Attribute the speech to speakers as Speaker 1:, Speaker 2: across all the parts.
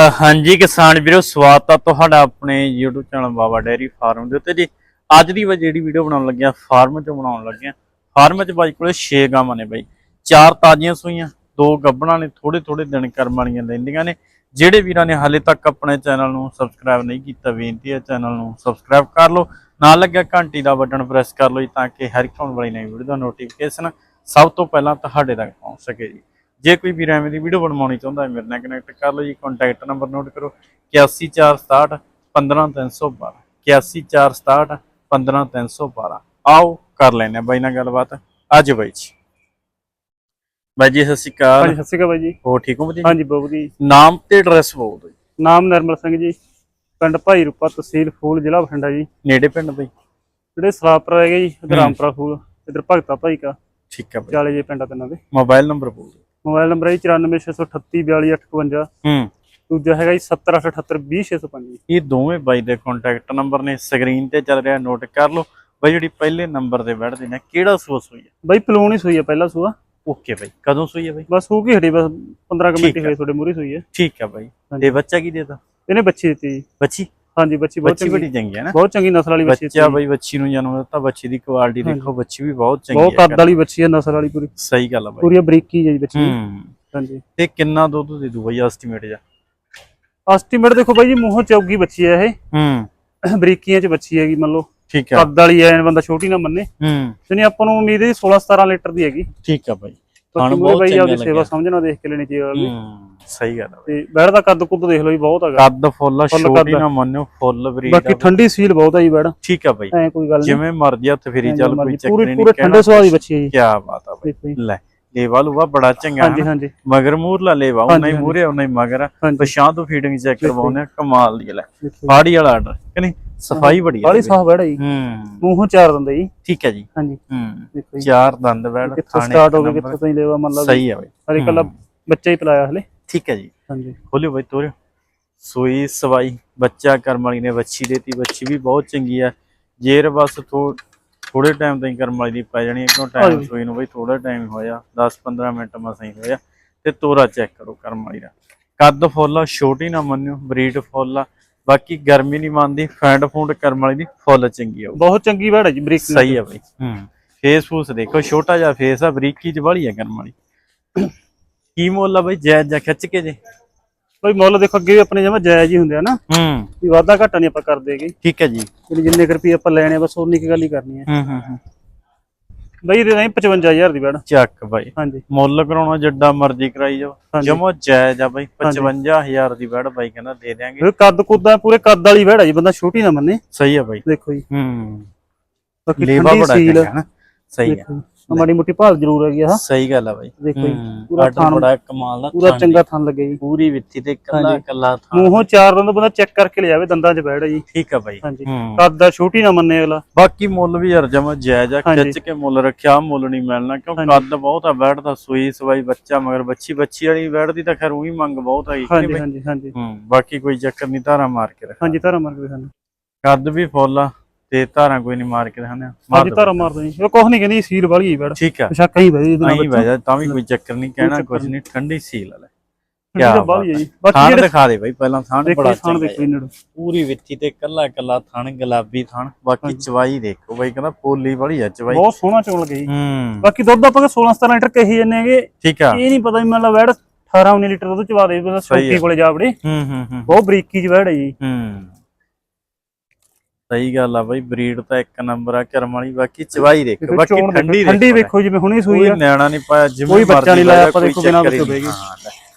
Speaker 1: ਹਾਂਜੀ ਕਿਸਾਨ ਵੀਰੋ, ਸਵਾਗਤ ਆ ਤੁਹਾਡਾ ਆਪਣੇ YouTube channel Baba dairy farm ਦੇ ਉੱਤੇ ਜੀ। ਅੱਜ ਦੀ ਵਾ ਜਿਹੜੀ ਵੀਡੀਓ ਬਣਾਉਣ ਲੱਗਿਆ ਫਾਰਮ 'ਚ ਬਣਾਉਣ ਲੱਗਿਆ ਫਾਰਮ 'ਚ ਬਾਈ ਕੋਲੇ 6 ਗਾਵਾਂ ਨੇ ਬਾਈ। ਚਾਰ ਤਾਜ਼ੀਆਂ ਸੂਈਆਂ, ਦੋ ਗੱਬਣਾ ਨੇ ਥੋੜੇ ਥੋੜੇ ਦਿਨ ਕਰਮ ਵਾਲੀਆਂ ਲੈਂਦੀਆਂ ਨੇ। ਜਿਹੜੇ ਵੀਰਾਂ ਨੇ ਹਾਲੇ ਤੱਕ ਆਪਣੇ ਚੈਨਲ ਨੂੰ ਸਬਸਕ੍ਰਾਈਬ ਨਹੀਂ ਕੀਤਾ, ਬੇਨਤੀ ਹੈ ਚੈਨਲ ਨੂੰ ਸਬਸਕ੍ਰਾਈਬ ਕਰ ਲਓ। ਨਾਲ ਲੱਗਿਆ ਘੰਟੀ ਦਾ ਬਟਨ ਪ੍ਰੈਸ ਕਰ ਲਓ ਜੀ, ਤਾਂ ਕਿ ਹਰ ਇੱਕ ਆਉਣ ਵਾਲੀ ਨਵੀਂ ਵੀਡੀਓ ਦਾ ਨੋਟੀਫਿਕੇਸ਼ਨ ਸਭ ਤੋਂ ਪਹਿਲਾਂ ਤੁਹਾਡੇ ਤੱਕ ਪਹੁੰਚ ਸਕੇ ਜੀ। ਜੇ ਕੋਈ ਵੀ ਐਵੇਂ ਦੀ ਵੀਡੀਓ ਬਣਵਾਉਣੀ ਚਾਹੁੰਦਾ ਹੈ ਮੇਰੇ ਨਾਲ ਕਨੈਕਟ ਕਰ ਲਓ ਜੀ ਕੰਟੈਕਟ ਨੰਬਰ ਨੋਟ ਕਰੋ 8146 15312 8146 15312 ਆਓ ਕਰ ਲੈਨੇ ਆ ਬਾਈ ਨਾਲ ਗੱਲਬਾਤ। ਅੱਜ ਬਾਈ ਜੀ। ਬਾਈ ਜੀ ਸਤਿ ਸ਼੍ਰੀ ਅਕਾਲ।
Speaker 2: ਹਾਂਜੀ ਸਤਿ ਸ਼੍ਰੀ ਅਕਾਲ ਬਾਈ ਜੀ।
Speaker 1: ਹੋ ਠੀਕ ਹੋ ਵਧੀਆ?
Speaker 2: ਹਾਂਜੀ ਬਾਬੂ ਜੀ।
Speaker 1: ਨਾਮ ਤੇ ਐਡਰੈਸ ਬੋਲ ਦਿਓ ਜੀ।
Speaker 2: ਨਾਮ ਨਰਮਲ ਸਿੰਘ ਜੀ ਪਿੰਡ ਭਾਈ ਰੂਪਾ ਤਹਿਸੀਲ ਫੂਲ ਜ਼ਿਲ੍ਹਾ ਬਠਿੰਡਾ ਜੀ।
Speaker 1: ਨੇੜੇ ਪਿੰਡ ਬਾਈ?
Speaker 2: ਜਿਹੜੇ ਸਲਾਪਰ ਹੈਗੇ ਜੀ। ਰਾਮਪੁਰਾ ਫੂਲ ਇਧਰ ਭਗਤਾ ਭਾਈ ਕਾ।
Speaker 1: ਠੀਕ ਹੈ ਬਾਈ।
Speaker 2: ਚਾਲੇ ਜੇ ਪਿੰਡਾਂ ਤਿੰਨਾਂ ਦੇ।
Speaker 1: ਮੋਬਾਈਲ ਨੰਬਰ ਬੋਲ
Speaker 2: ਮੋਬਾਈਲ ਨੰਬਰ ਹੈ ਜੀ 9468342858
Speaker 1: ਹੂੰ।
Speaker 2: ਦੂਜਾ ਹੈਗਾ ਜੀ 7088820605 ਜੀ
Speaker 1: ਇਹ ਦੋਵੇਂ ਬਾਈ ਦੇ ਕੰਟੈਕਟ ਨੰਬਰ ਨੇ ਸਕਰੀਨ ਤੇ ਚੱਲ ਰਿਹਾ ਨੋਟ ਕਰ ਲਓ। ਬਾਈ ਜਿਹੜੀ ਪਹਿਲੇ ਨੰਬਰ ਤੇ ਬੈਠਦੇ ਨੇ ਕਿਹੜਾ ਸੋਸ ਹੋਈ ਹੈ?
Speaker 2: ਬਾਈ ਪਲੂਣ ਹੀ ਸੂਈ ਹੈ ਪਹਿਲਾ ਸੂਆ।
Speaker 1: ਓਕੇ ਬਾਈ ਕਦੋਂ ਸੂਈ ਹੈ ਬਾਈ?
Speaker 2: ਬਸ ਸੂ ਕੀ ਹਟੀ ਬਸ 15 ਕੁ
Speaker 1: ਠੀਕ
Speaker 2: ਮਿੰਟ ਹੀ
Speaker 1: ਹੈ।
Speaker 2: ਹੋਏ ਤੁਹਾਡੇ ਮੂਹਰੇ ਸੂਈ ਹੈ।
Speaker 1: ਠੀਕ ਹੈ ਬਾਈ। ਤੇ ਬੱਚਾ ਕੀ ਦੇਤਾ?
Speaker 2: ਇਹਨੇ ਬੱਚੀ ਦਿੱਤੀ ਜੀ।
Speaker 1: ਬੱਚੀ?
Speaker 2: ਹਾਂਜੀ ਬੱਚੀ ਬਹੁਤ
Speaker 1: ਬੱਚੀ
Speaker 2: ਚੰਗੀ।
Speaker 1: ਬੜੀ ਚੰਗੀ ਹੈ ਨਾ?
Speaker 2: ਬਹੁਤ ਚੰਗੀ ਨਸਲ ਵਾਲੀ ਬੱਚੀ
Speaker 1: ਬੱਚਾ। ਬਾਈ ਬੱਚੀ ਨੂੰ ਜਨਮ ਦਿੱਤਾ ਬੱਚੀ ਦੀ ਕੁਆਲਿਟੀ। ਦੇਖੋ ਬੱਚੀ ਵੀ ਬਹੁਤ ਚੰਗੀ
Speaker 2: ਬਹੁਤ
Speaker 1: ਹੈ
Speaker 2: ਕੱਦ ਵਾਲੀ ਬੱਚੀ ਹੈ ਨਸਲ ਵਾਲੀ ਪੂਰੀ।
Speaker 1: ਸਹੀ ਗੱਲ ਆ ਬਾਈ।
Speaker 2: ਪੂਰੀ ਬਰੀਕੀ ਹੈ ਜੀ ਬੱਚੀ।
Speaker 1: ਹੂੰ।
Speaker 2: ਹਾਂਜੀ।
Speaker 1: ਤੇ ਕਿੰਨਾ ਦੁੱਧ ਦੇ ਦੂ ਬਾਈ ਐਸਟੀਮੇਟ ਜਾ
Speaker 2: ਐਸਟੀਮੇਟ ਦੇਖੋ ਬਾਈ ਜੀ ਮੂੰਹੋਂ ਚੌਗੀ ਬੱਚੀ ਹੈ ਇਹ।
Speaker 1: ਹੂੰ।
Speaker 2: ਬਰੀਕੀਆਂ ਚ ਬੱਚੀ ਹੈਗੀ ਮੰਨ ਲਓ।
Speaker 1: ਠੀਕ ਹੈ।
Speaker 2: ਕੱਦ ਵਾਲੀ ਐ ਬੰਦਾ ਛੋਟੀ ਨਾ ਮੰਨੇ।
Speaker 1: ਹੂੰ।
Speaker 2: ਯਾਨੀ ਆਪਾਂ ਨੂੰ ਉਮੀਦ ਹੈ 16 17 ਲੀਟਰ ਦੀ ਹੈਗੀ।
Speaker 1: ਠੀਕ ਹੈ ਬਾਈ।
Speaker 2: ਉਹ
Speaker 1: ਬਹੁਤ
Speaker 2: ਬਾਈ ਆਪਦੀ ਸੇਵਾ ਸਮਝਣਾ ਦੇਖ ਕੇ ਲੈਣੀ ਚਾਹੀਦੀ
Speaker 1: ਹੂੰ ਸਹੀ ਗੱਲ ਬਾਈ।
Speaker 2: ਤੇ ਬੈੜ ਦਾ ਕੱਦ ਕੁੱਦ ਦੇਖ ਲਓ ਜੀ ਬਹੁਤ ਹੈਗਾ।
Speaker 1: ਕੱਦ ਫੁੱਲ ਛੋਟੀ। ਨਾ ਮੰਨਿਓ ਫੁੱਲ ਬਰੀਡ
Speaker 2: ਬਾਕੀ ਠੰਡੀ ਸੀਲ ਬਹੁਤ ਹੈ ਜੀ ਬੈੜ
Speaker 1: ਠੀਕ ਆ ਬਾਈ।
Speaker 2: ਐ ਕੋਈ ਗੱਲ ਨਹੀਂ।
Speaker 1: ਜਿਵੇਂ ਮਰਜ਼ੀ ਹੱਥ ਫੇਰੀ ਚੱਲ ਕੋਈ ਚੱਕਰ ਨਹੀਂ
Speaker 2: ਪੂਰੇ ਠੰਡੇ ਸੁਆਦ ਦੀ ਬੱਚੀ ਹੈ ਜੀ।
Speaker 1: ਕੀ ਬਾਤ ਆ ਬਾਈ। ਲੈ ਲੇਵਾ ਲੂਵਾ ਬੜਾ ਚੰਗਾ
Speaker 2: ਹਾਂਜੀ
Speaker 1: ਹੈ
Speaker 2: ਹਾਂਜੀ।
Speaker 1: ਮਗਰ ਮੂਰਲਾ ਲੇਵਾ ਉਹਨਾਂ ਹੀ ਮੂਰੇ ਉਹਨਾਂ ਹੀ ਮਗਰ। ਪਛਾਂ ਤੋਂ ਫੀਡਿੰਗ ਚੈੱਕ ਕਰਵਾਉਣੇ ਆ, ਕਮਾਲ ਦੀ ਲੈ। ਫਾੜੀ ਵਾਲਾ ਆਰਡਰ ਕਿ ਨਹੀਂ? ਸਫ਼ਾਈ ਬੜੀ ਹੈ
Speaker 2: ਬਾਲੀ ਸਾਫ਼ ਬੈੜ ਹੈ ਜੀ।
Speaker 1: ਹੂੰ।
Speaker 2: ਮੂੰਹੋਂ ਚਾਰ ਦਿੰਦੇ ਜੀ।
Speaker 1: ਠੀਕ ਹੈ ਜੀ।
Speaker 2: ਹਾਂਜੀ।
Speaker 1: ਹੂੰ। ਚਾਰ ਦੰਦ ਬੈਠ
Speaker 2: ਕਿੱਥੋਂ ਸਟਾਰਟ ਹੋ ਗਿਆ ਕਿੱਥੋਂ ਤਾਈਂ ਲੈਵਾ ਮੰਨ ਲਓ
Speaker 1: ਸਹੀ ਹੈ ਬਾਈ।
Speaker 2: ਹਰੇ ਕੱਲਾ ਬੱਚਾ ਹੀ ਪਲਾਇਆ ਹਲੇ।
Speaker 1: ਠੀਕ ਹੈ ਜੀ।
Speaker 2: ਹਾਂਜੀ।
Speaker 1: ਖੋਲਿਓ ਬਾਈ ਤੋਰਿਓ। ਸੂਈ ਸਵਾਈ ਬੱਚਾ ਕਰਮ ਵਾਲੀ ਨੇ ਬੱਚੀ ਦੇਤੀ ਬੱਚੀ ਵੀ ਬਹੁਤ ਚੰਗੀ ਹੈ ਜੇਰ ਬਸ ਥੋੜੇ ਟਾਈਮ ਤਾਈਂ ਕਰਮ ਵਾਲੀ ਦੀ ਪੈ ਜਾਣੀ ਹੈ ਕਿਉਂ ਟਾਈਮ। ਸੂਈ ਨੂੰ ਬਈ ਥੋੜਾ ਟਾਈਮ ਹੋਇਆ 10-15 ਮਿੰਟ ਮਸਾਂ ਹੀ ਹੋਇਆ। ਤੇ ਤੋਰਾ ਚੈੱਕ ਕਰੋ ਕਰਮ ਵਾਲੀ ਦਾ। ਕੱਦ ਫੁੱਲ ਛੋਟੀ ਨਾ ਮੰਨਿਓ ਬਰੀਡ ਫੁੱਲ ਆ। ਬਾਕੀ ਗਰਮੀ ਨਹੀਂ ਮੰਨਦੀ ਫੈਂਡ ਫੂਡ ਕਰਮ ਵਾਲੀ ਦੀ ਫੁੱਲ ਚੰਗੀ ਆ ਉਹ।
Speaker 2: ਬਹੁਤ ਚੰਗੀ ਹੈ ਜੀ ਬਰੀਕ
Speaker 1: ਸਹੀ ਆ ਬਈ। ਹੂੰ। ਫੇਸ ਫੂਸ ਦੇਖੋ ਛੋਟਾ ਜਿਹਾ ਫੇਸ ਆ ਬਰੀਕੀ ਚ ਵਾਲੀ ਆ ਕਰਮ ਵਾਲੀ। ਕੀ ਮੁੱਲ ਆ ਬਈ ਜੈ ਜੈ ਖਿੱਚ ਕੇ ਜੇ?
Speaker 2: ਬਈ ਮੁੱਲ ਦੇਖੋ ਅੱਗੇ ਵੀ ਆਪਣੇ ਜਮਾ ਜਾਇਜ਼ ਹੀ ਹੁੰਦੇ ਆ ਨਾ।
Speaker 1: ਹੂੰ।
Speaker 2: ਵੀ ਵਾਧਾ ਘਾਟਾ ਨਹੀਂ ਆਪਾਂ ਕਰਦੇਗੇ
Speaker 1: ਠੀਕ ਹੈ ਜੀ।
Speaker 2: ਜਿੰਨੇ ਕੁ ਰੁਪਏ ਆਪਾਂ ਲੈਣੇ ਬਸ ਉਨੀ ਕੁ ਗੱਲ ਹੀ ਕਰਨੀ ਹੈ।
Speaker 1: ਹੂੰ ਹੂੰ ਹੂੰ।
Speaker 2: ਬਈ ਇਹਦੇ ਨਹੀਂ 55000 ਦੀ ਬੈੜ
Speaker 1: ਚੱਕ ਬਾਈ।
Speaker 2: ਹਾਂਜੀ।
Speaker 1: ਮੁੱਲ ਕਰਾਉਣਾ ਜਿੱਡਾ ਮਰਜ਼ੀ ਕਰਾਈ ਜਾਓ। ਜਮੋ ਜਾਇਜ਼ ਆ ਬਾਈ
Speaker 2: ਹਾਂਜੀ।
Speaker 1: 55000 ਦੀ ਬੈੜ ਬਾਈ ਕਹਿੰਦਾ ਦੇ ਦਿਆਂਗੇ।
Speaker 2: ਇਹ ਕੱਦ ਕੁੱਦਾ ਪੂਰੇ ਕੱਦ ਵਾਲੀ ਬੈੜ ਹੈ ਜੀ ਬੰਦਾ ਛੋਟੀ ਨਾ ਮੰਨੇ।
Speaker 1: ਸਹੀ ਆ ਬਾਈ।
Speaker 2: ਦੇਖੋ ਜੀ।
Speaker 1: ਹੂੰ। ਲੇਵਾ ਬੜਾ ਚੰਗਾ ਨਾ। ਸਹੀ ਆ।
Speaker 2: ਮਾੜੀ ਮੋਟੀ ਭਾਲ ਜ਼ਰੂਰ ਹੈਗੀ ਆ
Speaker 1: ਸਹੀ ਗੱਲ ਆ ਬਾਈ।
Speaker 2: ਦੇਖੋ ਜੀ ਪੂਰਾ ਥਾਣ-
Speaker 1: ਬੜਾ ਕਮਾਲ ਦਾ
Speaker 2: ਪੂਰਾ ਚੰਗਾ ਥਣ ਲੱਗੇ ਜੀ।
Speaker 1: ਪੂਰੀ ਵਿੱਥੀ ਤੇ ਕੱਲਾ। ਕੱਲਾ ਥਾਂ
Speaker 2: ਮੂੰਹੋਂ ਚਾਰ ਦੰਦ ਬੰਦਾ ਚੈੱਕ ਕਰਕੇ ਲਿਆਵੇ ਦੰਦਾਂ 'ਚ ਹੈ ਜੀ।
Speaker 1: ਠੀਕ ਆ ਬਾਈ।
Speaker 2: ਹਾਂਜੀ। ਕੱਦ ਦਾ ਛੋਟੀ ਨਾ ਮੰਨੇ ਅਗਲਾ।
Speaker 1: ਬਾਕੀ ਮੁੱਲ ਵੀ ਯਾਰ ਜਮਾ ਜਾਇਜ਼ ਆ। ਖਿੱਚ ਕੇ ਮੁੱਲ ਰੱਖਿਆ ਮੁੱਲ ਨਹੀਂ ਮਿਲਣਾ ਕਿਉਂ। ਕੱਦ ਬਹੁਤ ਆ ਬੈਠ ਦਾ ਸੂਈ ਸਵਾਈ ਬੱਚਾ ਮਗਰ ਬੱਚੀ ਬੱਚੀ ਵਾਲੀ ਬੈਠ ਦੀ ਤਾਂ ਖੈਰ ਉਹੀ ਮੰਗ ਬਹੁਤ ਆਈ
Speaker 2: ਹਾਂਜੀ ਹਾਂਜੀ ਹਾਂਜੀ।
Speaker 1: ਬਾਕੀ ਕੋਈ ਚੱਕਰ ਨਹੀਂ ਧਾਰਾ ਮਾਰ ਕੇ ਰੱਖ
Speaker 2: ਹਾਂਜੀ ਧਾਰਾ ਮਾਰ ਕੇ ਦਿਖਾਣਾ
Speaker 1: ਕੱਦ ਵੀ ਫੁੱਲ ਆ। ਤੇ ਧਾਰਾ ਕੋਈ ਨਹੀਂ ਮਾਰ ਕੇ ਦਿਖਾਉਂਦੇ ਆ। ਮਾਰ
Speaker 2: ਹਾਂਜੀ। ਧਾਰਾ ਮਾਰ ਦੋ ਜੀ। ਉਹ ਨਹੀਂ ਕਹਿੰਦੀ ਸੀਲ ਵਾਲੀ ਬੈੜ
Speaker 1: ਠੀਕ ਆ।
Speaker 2: ਸ਼ੱਕ ਹੀ ਬਈ ਇਹਦੇ ਨਾਲ
Speaker 1: ਵਜਾ ਤਾਂ ਵੀ ਕੋਈ ਚੱਕਰ ਨਹੀਂ ਕਹਿਣਾ ਕੁਝ ਨਹੀਂ। ਠੰਡੀ ਸੀਲ ਵਾਲਾ। ਕਿਆ
Speaker 2: ਬਾਲੀ ਹੈ ਜੀ।
Speaker 1: ਥਾਣ
Speaker 2: ਬਾਕੀ ਜਿਹੜੇ
Speaker 1: ਦਿਖਾ ਦੇ ਬਾਈ ਪਹਿਲਾਂ ਥਾਣ
Speaker 2: ਦੇਖੋ
Speaker 1: ਬੜਾ
Speaker 2: ਥਣ
Speaker 1: ਚੰਗਾ
Speaker 2: ਦੇਖੋ ਇਹਨਾਂ ਨੂੰ
Speaker 1: ਪੂਰੀ ਵਿੱਥੀ ਤੇ ਕੱਲਾ ਕੱਲਾ ਥਣ ਗੁਲਾਬੀ ਥਣ ਬਾਕੀ ਚਵਾਈ ਦੇਖੋ ਬਾਈ ਕਹਿੰਦਾ ਪੋਲੀ ਵਾਲੀ ਆ ਚਵਾਈ।
Speaker 2: ਬਹੁਤ ਸੋਹਣਾ ਚੋਣ ਲੱਗੇ ਜੀ।
Speaker 1: ਹੂੰ।
Speaker 2: ਬਾਕੀ ਦੁੱਧ ਆਪਾਂ 16 17 ਲੀਟਰ ਕਹੀ ਜੰਨੇ ਹੈਗੇ।
Speaker 1: ਠੀਕ ਆ।
Speaker 2: ਇਹ ਨਹੀਂ ਪਤਾ ਵੀ ਮਤਲਬ ਵੈੜ 18 19 ਲੀਟਰ ਦੁੱਧ ਚਵਾ ਦੇ ਬਸ
Speaker 1: ਸਹੀ ਹੈ।
Speaker 2: ਛੋਟੀ ਕੋਲੇ ਜਾ ਵੜੇ।
Speaker 1: ਹੂੰ ਹੂੰ ਹੂੰ।
Speaker 2: ਬਹੁਤ ਬਰੀਕੀ ਚ ਵੈੜ ਹੈ ਜੀ।
Speaker 1: ਹੂੰ। ਸਹੀ ਗੱਲ ਆ ਬਾਈ ਬਰੀਡ ਤਾਂ ਇੱਕ ਨੰਬਰ ਆ ਕਰਮ ਵਾਲੀ ਬਾਕੀ ਚਵਾਈ ਦੇਖੋ ਬਾਕੀ ਠੰਡੀ
Speaker 2: ਠੰਡੀ ਵੇਖੋ ਜਿਵੇਂ ਹੁਣੀ ਸੂਈ ਆ।
Speaker 1: ਨਿਆਣਾ ਨਹੀਂ ਪਾਇਆ ਜਿਵੇਂ
Speaker 2: ਕੋਈ ਬੱਚਾ ਨਹੀਂ ਲਾਇਆ, ਆਪਾਂ ਦੇਖੋ ਬਿਨਾਂ ਬੱਚੇ
Speaker 1: ਲੈ।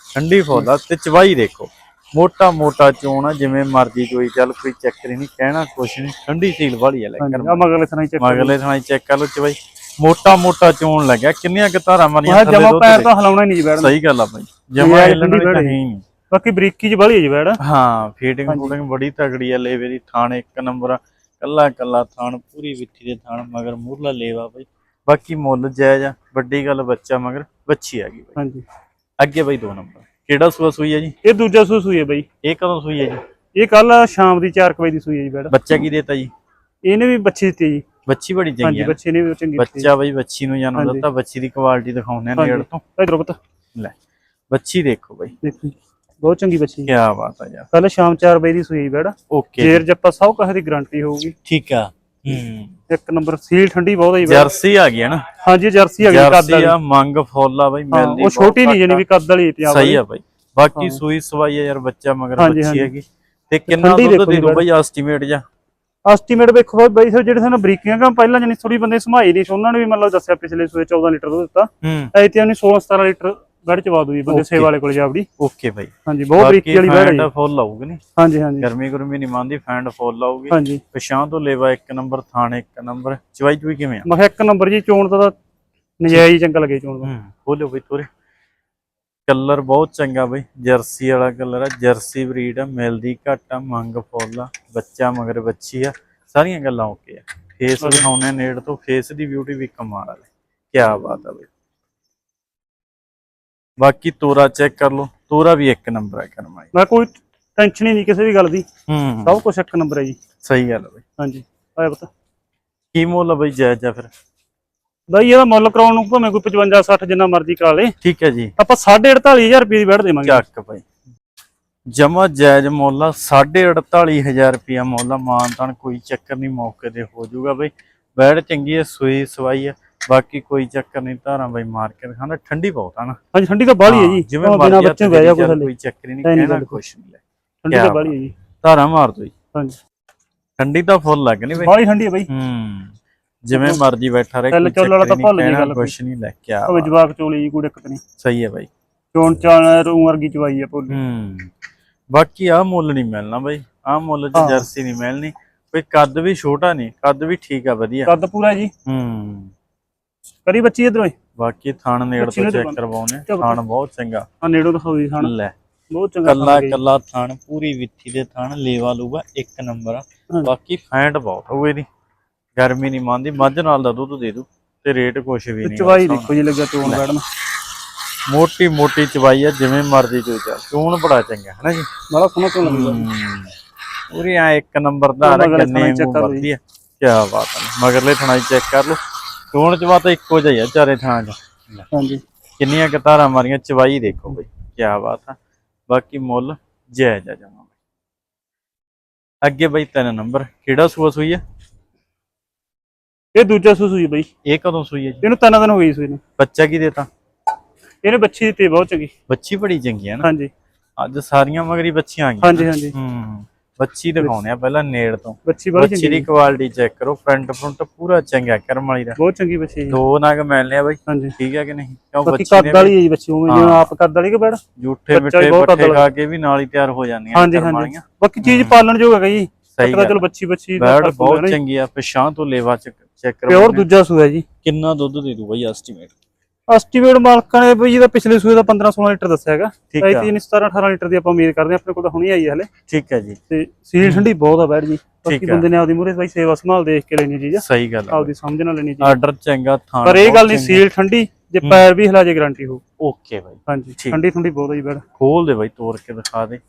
Speaker 1: ਠੰਡੀ ਫੁੱਲ ਆ ਤੇ ਚਵਾਈ ਦੇਖੋ। ਮੋਟਾ ਮੋਟਾ ਚੋਣ ਆ ਜਿਵੇਂ ਮਰਜ਼ੀ ਕੋਈ ਚੱਲ ਕੋਈ ਚੱਕਰ ਹੀ ਨਹੀਂ ਕਹਿਣਾ ਕੁਛ ਨਹੀਂ ਠੰਡੀ ਸੀਲ ਵਾਲੀ ਆ ਲੈ ਕਰਮ
Speaker 2: ਮਗਲੇ ਸਨਾਈ ਚੱਕ
Speaker 1: ਮਗਲੇ ਥਾਂ ਚੈੱਕ ਕਰ ਲੋ ਚਵਾਈ। ਮੋਟਾ ਮੋਟਾ ਚੋਣ ਲੱਗਿਆ ਕਿੰਨੀਆਂ ਧਾਰਾਂ ਮਾਰੀਆਂ
Speaker 2: ਜਮਾ ਪੈਰ। ਤਾਂ ਹਲਾਉਣਾ ਹੀ ਨਹੀਂ ਜੀ ਨੂੰ।
Speaker 1: ਸਹੀ ਗੱਲ ਆ ਬਾਈ ਜਮਾ ਹਿੱਲਣ ਨਹੀਂ।
Speaker 2: ਬਾਕੀ ਬਰੀਕੀ ਚ ਹੈ ਜੀ ਵੈੜ।
Speaker 1: ਹਾਂ ਫੀਡਿੰਗ ਫੂਡਿੰਗ ਬੜੀ ਤਗੜੀ ਆ ਲੇਵੇ ਦੀ ਥਾਣ ਇੱਕ ਨੰਬਰ ਆ ਕੱਲਾ ਕੱਲਾ ਥਾਣ ਪੂਰੀ ਵਿੱਥੀ ਦੇ ਥਾਣ ਮਗਰ ਮੂਰਲਾ ਲੇਵਾ ਬਈ। ਬਾਕੀ ਮੁੱਲ ਜਾਇਜ਼ ਆ ਵੱਡੀ ਗੱਲ ਬੱਚਾ ਮਗਰ ਬੱਚੀ ਆ ਗਈ ਬਈ।
Speaker 2: ਹਾਂਜੀ।
Speaker 1: ਅੱਗੇ ਬਈ ਦੋ ਨੰਬਰ। ਕਿਹੜਾ ਸੂਆ ਸੂਈ ਆ ਜੀ?
Speaker 2: ਇਹ ਦੂਜਾ ਸੂ ਸੂਈ ਹੈ ਬਾਈ।
Speaker 1: ਇਹ ਕਦੋਂ ਸੂਈ ਆ ਜੀ?
Speaker 2: ਇਹ ਕੱਲ ਸ਼ਾਮ ਦੀ 4 ਵਜੇ ਦੀ ਸੂਈ ਹੈ ਜੀ ਵੈੜ।
Speaker 1: ਬੱਚਾ ਕੀ ਦੇਤਾ ਜੀ?
Speaker 2: ਇਹਨੇ ਵੀ ਬੱਚੀ ਦਿੱਤੀ ਜੀ।
Speaker 1: ਬੱਚੀ ਬੜੀ ਚੰਗੀ
Speaker 2: ਹਾਂਜੀ
Speaker 1: ਆ
Speaker 2: ਬੱਚੇ ਨੇ ਵੀ ਚੰਗੀ
Speaker 1: ਬੱਚਾ ਬਈ ਬੱਚੀ ਨੂੰ ਜਨਮ
Speaker 2: ਹਾਂਜੀ।
Speaker 1: ਦਿੱਤਾ ਬੱਚੀ ਦੀ ਕੁਆਲਿਟੀ ਦਿਖਾਉਂਦੇ ਆ
Speaker 2: ਹਾਂਜੀ।
Speaker 1: ਨੇੜ ਤੋਂ।
Speaker 2: ਇਧਰ ਪੁੱਤ
Speaker 1: ਲੈ ਬੱਚੀ ਦੇਖੋ ਬਈ।
Speaker 2: ਦੇਖੋ। ਬਹੁਤ ਚੰਗੀ ਬੱਚੀ
Speaker 1: ਕੀ ਬਾਤ ਆ ਯਾਰ।
Speaker 2: ਕੱਲ ਸ਼ਾਮ 4 ਵਜੇ ਦੀ ਸੂਈ ਬੈੜ
Speaker 1: ਓਕੇ।
Speaker 2: ਜੇਰ ਜੱਪਾ ਸਭ ਕਹੇ ਦੀ ਗਾਰੰਟੀ ਹੋਊਗੀ।
Speaker 1: ਠੀਕ ਆ। ਹੂੰ।
Speaker 2: ਇੱਕ ਨੰਬਰ ਸੀਲ ਠੰਡੀ ਬਹੁਤ ਬੈੜ
Speaker 1: ਜਰਸੀ ਆ ਗਈ ਹੈ ਨਾ?
Speaker 2: ਹਾਂਜੀ ਜਰਸੀ ਹੈਗੀ ਕੱਦ
Speaker 1: ਜਰਸੀ
Speaker 2: ਵਾਲੀ।
Speaker 1: ਆ ਮੰਗ ਫੁੱਲ ਆ ਬਾਈ ਮਿਲਦੀ
Speaker 2: ਉਹ ਛੋਟੀ ਨਹੀਂ ਜਾਨੀ ਵੀ ਕੱਦ ਵਾਲੀ ਪੰਜਾਬ
Speaker 1: ਸਹੀ ਆ ਬਾਈ। ਬਾਕੀ। ਸੂਈ ਸਵਾਈ ਆ ਯਾਰ ਬੱਚਾ ਮਗਰ ਬੱਚੀ। ਹੈਗੀ। ਤੇ ਕਿੰਨਾ ਦੁੱਧ ਦੇ ਦੂ ਬਾਈ ਐਸਟੀਮੇਟ ਜਾਂ
Speaker 2: ਐਸਟੀਮੇਟ ਵੇਖੋ ਬਾਈ ਬਾਈ ਸਰ ਜਿਹੜੇ ਸਾਨੂੰ ਬਰੀਕੀਆਂ ਕੰਮ ਪਹਿਲਾਂ ਜਣੀ ਥੋੜੀ ਬੰਦੇ ਸਮਾਈ ਨਹੀਂ ਸੀ ਉਹਨਾਂ ਨੇ ਵੀ ਮਤਲਬ ਦੱਸਿਆ ਪਿਛਲੇ ਸੂਏ 14 ਲੀਟਰ ਦੁੱਧ ਦਿੱਤਾ।
Speaker 1: ਹੂੰ।
Speaker 2: ਐਤੀ ਉਹਨੇ 16 17 ਲੀਟਰ ਬੈੜ ਚਵਾ ਦੂਗੀ ਬੰਦੇ. ਸੇਵਾ ਵਾਲੇ ਕੋਲ ਜਾਵੜੀ
Speaker 1: ਓਕੇ ਬਾਈ।
Speaker 2: ਹਾਂਜੀ ਬਹੁਤ ਬਰੀਕੀ ਵਾਲੀ ਬੈੜ ਹੈ ਜੀ।
Speaker 1: ਫੁੱਲ ਆਊਗੀ ਨਹੀਂ
Speaker 2: ਹਾਂਜੀ ਹਾਂਜੀ।
Speaker 1: ਗਰਮੀ ਗੁਰਮੀ ਨਹੀਂ ਮੰਨਦੀ ਫੈਂਡ ਫੁੱਲ ਆਊਗੀ
Speaker 2: ਹਾਂਜੀ।
Speaker 1: ਪਛਾਂ ਤੋਂ ਲੇਵਾ ਇੱਕ ਨੰਬਰ ਥਾਣ ਇੱਕ ਨੰਬਰ ਚਵਾਈ ਚੁਈ ਕਿਵੇਂ ਆ?
Speaker 2: ਮੈਂ ਇੱਕ ਨੰਬਰ ਜੀ ਚੋਣ ਦਾ ਨਜਾਇਜ਼ ਚੰਗਾ ਲੱਗੇ ਚੋਣ ਦਾ।
Speaker 1: ਖੋਲਿਓ ਬਈ ਤੋਰੇ ਕਲਰ ਬਹੁਤ ਚੰਗਾ ਬਈ ਜਰਸੀ ਵਾਲਾ ਕਲਰ ਆ ਜਰਸੀ ਬਰੀਡ ਆ ਮਿਲਦੀ ਘੱਟ ਆ ਮੰਗ ਫੁੱਲ ਆ ਬੱਚਾ ਮਗਰ ਬੱਚੀ ਆ ਸਾਰੀਆਂ ਗੱਲਾਂ ਓਕੇ ਆ। ਫੇਸ ਦਿਖਾਉਣੇ ਨੇੜ ਤੋਂ ਫੇਸ ਦੀ ਬਿਊਟੀ ਵੀ ਕਮਾਲ ਆ। ਕੀ ਬਾਤ ਆ ਬਈ। ਬਾਕੀ ਤੋਰਾ ਚੈੱਕ ਕਰ ਲਓ। ਤੋਰਾ ਵੀ ਇੱਕ ਨੰਬਰ ਹੈ ਕਰਮਾਈ।
Speaker 2: ਮੈਂ ਕੋਈ ਟੈਨਸ਼ਨ ਹੀ ਨਹੀਂ ਕਿਸੇ ਵੀ ਗੱਲ ਦੀ।
Speaker 1: ਹੂੰ
Speaker 2: ਸਭ ਕੁਝ ਇੱਕ ਨੰਬਰ ਹੈ ਜੀ।
Speaker 1: ਸਹੀ ਗੱਲ ਆ ਬਈ।
Speaker 2: ਹਾਂਜੀ ਆਇਆ ਪਤਾ।
Speaker 1: ਕੀ ਮੁੱਲ ਆ ਬਈ ਜਾਇਜ਼ ਆ ਫਿਰ?
Speaker 2: ਬਾਈ ਇਹਦਾ ਮੁੱਲ ਕਰਾਉਣ ਨੂੰ ਭਾਵੇਂ ਕੋਈ 55 60 ਜਿੰਨਾ ਮਰਜ਼ੀ ਕਰਾ ਲੇ।
Speaker 1: ਠੀਕ ਹੈ ਜੀ।
Speaker 2: ਆਪਾਂ 48500 ਰੁਪਏ ਦੀ ਬੈਠ ਦੇਵਾਂਗੇ।
Speaker 1: ਚੱਕ ਭਾਈ ਜਮਾ ਜਾਇਜ਼ ਮੁੱਲ ਆ 48500 ਰੁਪਿਆ ਮੁੱਲ ਮਾਨਤਾਨ ਕੋਈ ਚੱਕਰ ਨਹੀਂ ਮੌਕੇ ਤੇ ਹੋ ਜਾਊਗਾ ਬਈ। ਬੈੜ ਚੰਗੀ ਹੈ ਸੂਈ ਸਵਾਈ ਹੈ ਬਾਕੀ ਕੋਈ ਚੱਕਰ ਨਹੀਂ ਧਾਰਾਂ ਬਈ ਮਾਰ ਕੇ ਦਿਖਾਣਾ ਠੰਡੀ ਬਹੁਤ ਆ ਨਾ।
Speaker 2: ਹਾਂਜੀ ਠੰਡੀ ਤਾਂ ਬਾਹਲੀ ਹੈ ਜੀ।
Speaker 1: ਜਿਵੇਂ
Speaker 2: ਬਿਨਾਂ ਬੱਚੇ ਬਹਿ ਜਾ ਕੋਈ
Speaker 1: ਚੱਕਰ ਨਹੀਂ ਕਹਿਣਾ ਕੁਛ ਨਹੀਂ ਲੈ।
Speaker 2: ਠੰਡੀ ਤਾਂ ਬਾਹਲੀ ਹੈ ਜੀ।
Speaker 1: ਧਾਰਾਂ ਮਾਰ ਦੋ ਜੀ।
Speaker 2: ਹਾਂਜੀ।
Speaker 1: ਠੰਡੀ ਤਾਂ ਫੁੱਲ ਲੱਗ ਨਹੀਂ ਬਈ।
Speaker 2: ਠੰਡੀ ਹੈ ਬਾਈ।
Speaker 1: ਹੂੰ ਜਿਵੇਂ ਮਰਜ਼ੀ ਬੈਠਾ ਰਹੇ
Speaker 2: ਚੱਲ
Speaker 1: ਕੋਈ
Speaker 2: ਚੱਲ ਵਾਲਾ ਤਾਂ ਭੁੱਲ ਗੱਲ
Speaker 1: ਕੁਛ ਨਹੀਂ ਲੈ ਕੇ ਆ
Speaker 2: ਭਾਵੇਂ ਜਵਾਕ ਚੋਲੀ ਜੀ ਕੋਈ ਦਿੱਕਤ ਨਹੀਂ।
Speaker 1: ਸਹੀ ਹੈ ਬਾਈ।
Speaker 2: ਚੋਣ ਚਾਣ ਰੂ ਵਰਗੀ ਚਵਾਈ ਹੈ ਭੋਲੀ।
Speaker 1: ਹੂੰ ਬਾਕੀ ਆ ਮੁੱਲ ਨਹੀਂ ਮਿਲਣਾ ਬਾਈ। ਆ ਮੁੱਲ ਚ। ਜਰਸੀ ਨਹੀਂ ਮਿਲਣੀ। ਕੋਈ ਕੱਦ ਵੀ ਛੋਟਾ ਨਹੀਂ ਕੱਦ ਵੀ ਠੀਕ ਆ ਵਧੀਆ।
Speaker 2: ਕੱਦ ਪੂਰਾ ਜੀ।
Speaker 1: ਹੂੰ।
Speaker 2: ਕਰੀ ਬੱਚੀ ਇਧਰੋਂ
Speaker 1: ਬਾਕੀ ਥਣ ਨੇੜ ਤੋਂ ਚੈੱਕ
Speaker 2: ਚੱਲ
Speaker 1: ਥਣ ਬਹੁਤ ਚੰਗਾ।
Speaker 2: ਆ ਨੇੜੋਂ ਦਿਖਾਉਈ ਖਾਣ
Speaker 1: ਲੈ।
Speaker 2: ਬਹੁਤ ਚੰਗਾ
Speaker 1: ਕੱਲਾ
Speaker 2: ਥਣ
Speaker 1: ਕੱਲਾ ਥਣ ਪੂਰੀ ਵਿੱਥੀ ਦੇ ਥਣ ਲੇਵਾ ਲੂਗਾ ਇੱਕ ਨੰਬਰ। ਬਾਕੀ ਫੈਂਟ ਬਹੁਤ ਹੋਊ ਇਹਦੀ। ਗਰਮੀ ਨਹੀਂ ਮੰਨਦੀ। ਮੱਝ ਨਾਲ ਦਾ ਦੁੱਧ ਦੇ ਦੂ ਤੇ ਰੇਟ ਕੁਛ ਵੀ ਨਹੀਂ
Speaker 2: ਚਵਾਈ ਦੇਖੋ ਜੀ ਲੱਗਿਆ ਚੋਣ ਬੈਠਣ
Speaker 1: ਮੋਟੀ ਮੋਟੀ ਚਵਾਈ ਆ ਜਿਵੇਂ ਮਰਜ਼ੀ ਚੋ ਚਾ। ਚੂਣ ਬੜਾ ਚੰਗਾ ਹੈ ਨਾ ਜੀ?
Speaker 2: ਬੜਾ ਸੋਹਣਾ ਚੋਣ ਲੱਗਦਾ।
Speaker 1: ਪੂਰੀ ਆ ਇੱਕ ਨੰਬਰ ਦਾ ਆ ਗੰਨੇ ਵਰਦੀ ਆ। ਕੀ ਬਾਤ ਹੈ ਮਗਰਲੇ ਥਣਾਈ ਚੈੱਕ ਕਰ ਲਓ। ਚੋਣ ਚਵਾ ਤਾਂ ਇੱਕੋ ਜਿਹਾ ਹੀ ਆ ਚਾਰੇ ਥਾਂ ਚ।
Speaker 2: ਹਾਂਜੀ।
Speaker 1: ਕਿੰਨੀਆਂ ਕਤਾਰਾਂ ਮਾਰੀਆਂ ਚਵਾਈ ਦੇਖੋ ਬਈ ਕੀ ਬਾਤ ਆ। ਬਾਕੀ ਮੁੱਲ ਜਾਇਜ਼ ਆ ਜਮਾ ਅੱਗੇ ਬਈ ਤਿੰਨ ਨੰਬਰ ਕਿਹੜਾ ਸੂਆ ਸੂਈ ਆ?
Speaker 2: ਇਹ ਦੂਜਾ ਸੂਸੂ ਜੀ ਬਾਈ।
Speaker 1: ਇਹ ਕਦੋਂ ਸੂਈ ਆ ਜੀ?
Speaker 2: ਇਹਨੂੰ ਤਿੰਨ ਦਿਨ ਹੋ ਸੂਈ ਨੂੰ।
Speaker 1: ਬੱਚਾ ਕੀ ਦੇਤਾ?
Speaker 2: ਇਹਨੇ ਬੱਚੀ ਦਿੱਤੀ ਬਹੁਤ ਚੰਗੀ।
Speaker 1: ਬੱਚੀ ਬੜੀ ਚੰਗੀ ਆ ਨਾ।
Speaker 2: ਹਾਂਜੀ।
Speaker 1: ਅੱਜ ਸਾਰੀਆਂ ਮਗਰੀ ਬੱਚੀਆਂ ਆ ਗਈਆਂ।
Speaker 2: ਹਾਂਜੀ ਹਾਂਜੀ।
Speaker 1: ਹੂੰ। ਬੱਚੀ ਦਿਖਾਉਣੇ ਆ ਪਹਿਲਾਂ ਨੇੜ ਤੋਂ।
Speaker 2: ਬੱਚੀ ਬਹੁਤ
Speaker 1: ਬੱਚੀ
Speaker 2: ਚੰਗੀ
Speaker 1: ਦੀ ਕੁਆਲਿਟੀ ਚੈੱਕ ਕਰੋ ਫਰੰਟ ਫਰੰਟ ਪੂਰਾ ਚੰਗਾ ਕਰਮ ਵਾਲੀ ਦਾ।
Speaker 2: ਬਹੁਤ ਚੰਗੀ ਬੱਚੀ ਜੀ।
Speaker 1: ਦੋ ਨਗ ਮਿਲਨੇ ਆ ਬਾਈ।
Speaker 2: ਹਾਂਜੀ।
Speaker 1: ਠੀਕ ਹੈ ਕਿ ਨਹੀਂ? ਕਿਉਂ ਬੱਚੀ
Speaker 2: ਕੱਦ ਵਾਲੀ ਹੈ ਜੀ ਬੱਚੀ ਉਵੇਂ ਜਿਵੇਂ ਆਪ ਕੱਦ ਵਾਲੀ ਕਿ ਬੈੜ?
Speaker 1: ਝੂਠੇ ਮਿੱਠੇ ਪੱਠੇ ਖਾ ਕੇ ਵੀ ਨਾਲ ਹੀ ਤਿਆਰ ਹੋ ਜਾਂਦੀਆਂ
Speaker 2: ਹਾਂਜੀ ਹਾਂਜੀ। ਬਾਕੀ ਚੀਜ਼ ਪਾਲਣ ਯੋਗ ਹੈਗਾ ਜੀ।
Speaker 1: ਸਹੀ ਗੱਲ।
Speaker 2: ਚਲੋ ਬੱਚੀ ਬੱਚੀ ਫ਼ਰਕ
Speaker 1: ਬਹੁਤ ਚੰਗੀ ਆ ਪਛਾਂ ਤੋਂ ਲੇਵਾ ਚੈੱਕ ਕਰੋ
Speaker 2: ਪਿਓਰ ਦੂਜਾ ਸੂਆ ਜੀ।
Speaker 1: ਕਿੰਨਾ ਦੁੱਧ ਦੇ ਦੂ ਬਾਈ ਐਸਟੀਮੇਟ
Speaker 2: ਐਸਟੀਮੇਟ ਮਾਲਕਾਂ ਨੇ ਬਈ ਇਹਦਾ ਪਿਛਲੇ ਸੂਏ ਦਾ 15 16 ਲੀਟਰ ਦੱਸਿਆ ਹੈਗਾ।
Speaker 1: ਠੀਕ ਆ।
Speaker 2: ਨਹੀਂ 17 18 ਲੀਟਰ ਦੀ ਆਪਾਂ ਉਮੀਦ ਕਰਦੇ ਹਾਂ ਆਪਣੇ ਕੋਲ ਤਾਂ ਹੁਣੀ ਆਈ ਹੈ ਹਲੇ।
Speaker 1: ਠੀਕ ਹੈ ਜੀ।
Speaker 2: ਤੇ ਸੀਲ ਠੰਡੀ ਬਹੁਤ ਆ ਬੈੜ ਜੀ। ਬਾਕੀ। ਬੰਦੇ ਨੇ ਆਪਦੀ ਮੂਰੇ ਬਾਈ ਸੇਵਾ ਸੰਭਾਲ ਦੇਖ ਕੇ ਲੈਣੀ ਚੀਜ਼
Speaker 1: ਸਹੀ ਗੱਲ
Speaker 2: ਆਪਦੀ ਸਮਝ ਨਾਲ ਲੈਣੀ ਚੀਜ਼
Speaker 1: ਆਰਡਰ ਚੰਗਾ ਥਾਂ
Speaker 2: ਪਰ ਇਹ ਗੱਲ ਨਹੀਂ ਸੀਲ ਠੰਡੀ ਜੇ ਪੈਰ ਵੀ ਹਿਲਾ ਜੇ ਗਾਰੰਟੀ ਹੋ
Speaker 1: ਓਕੇ ਬਾਈ।
Speaker 2: ਹਾਂਜੀ। ਠੰਡੀ ਠੰਡੀ ਬਹੁਤ ਆ ਜੀ ਬੈੜ
Speaker 1: ਖੋਲ ਦੇ ਬਾਈ ਤੋੜ ਕੇ ਦਿਖਾ ਦੇ।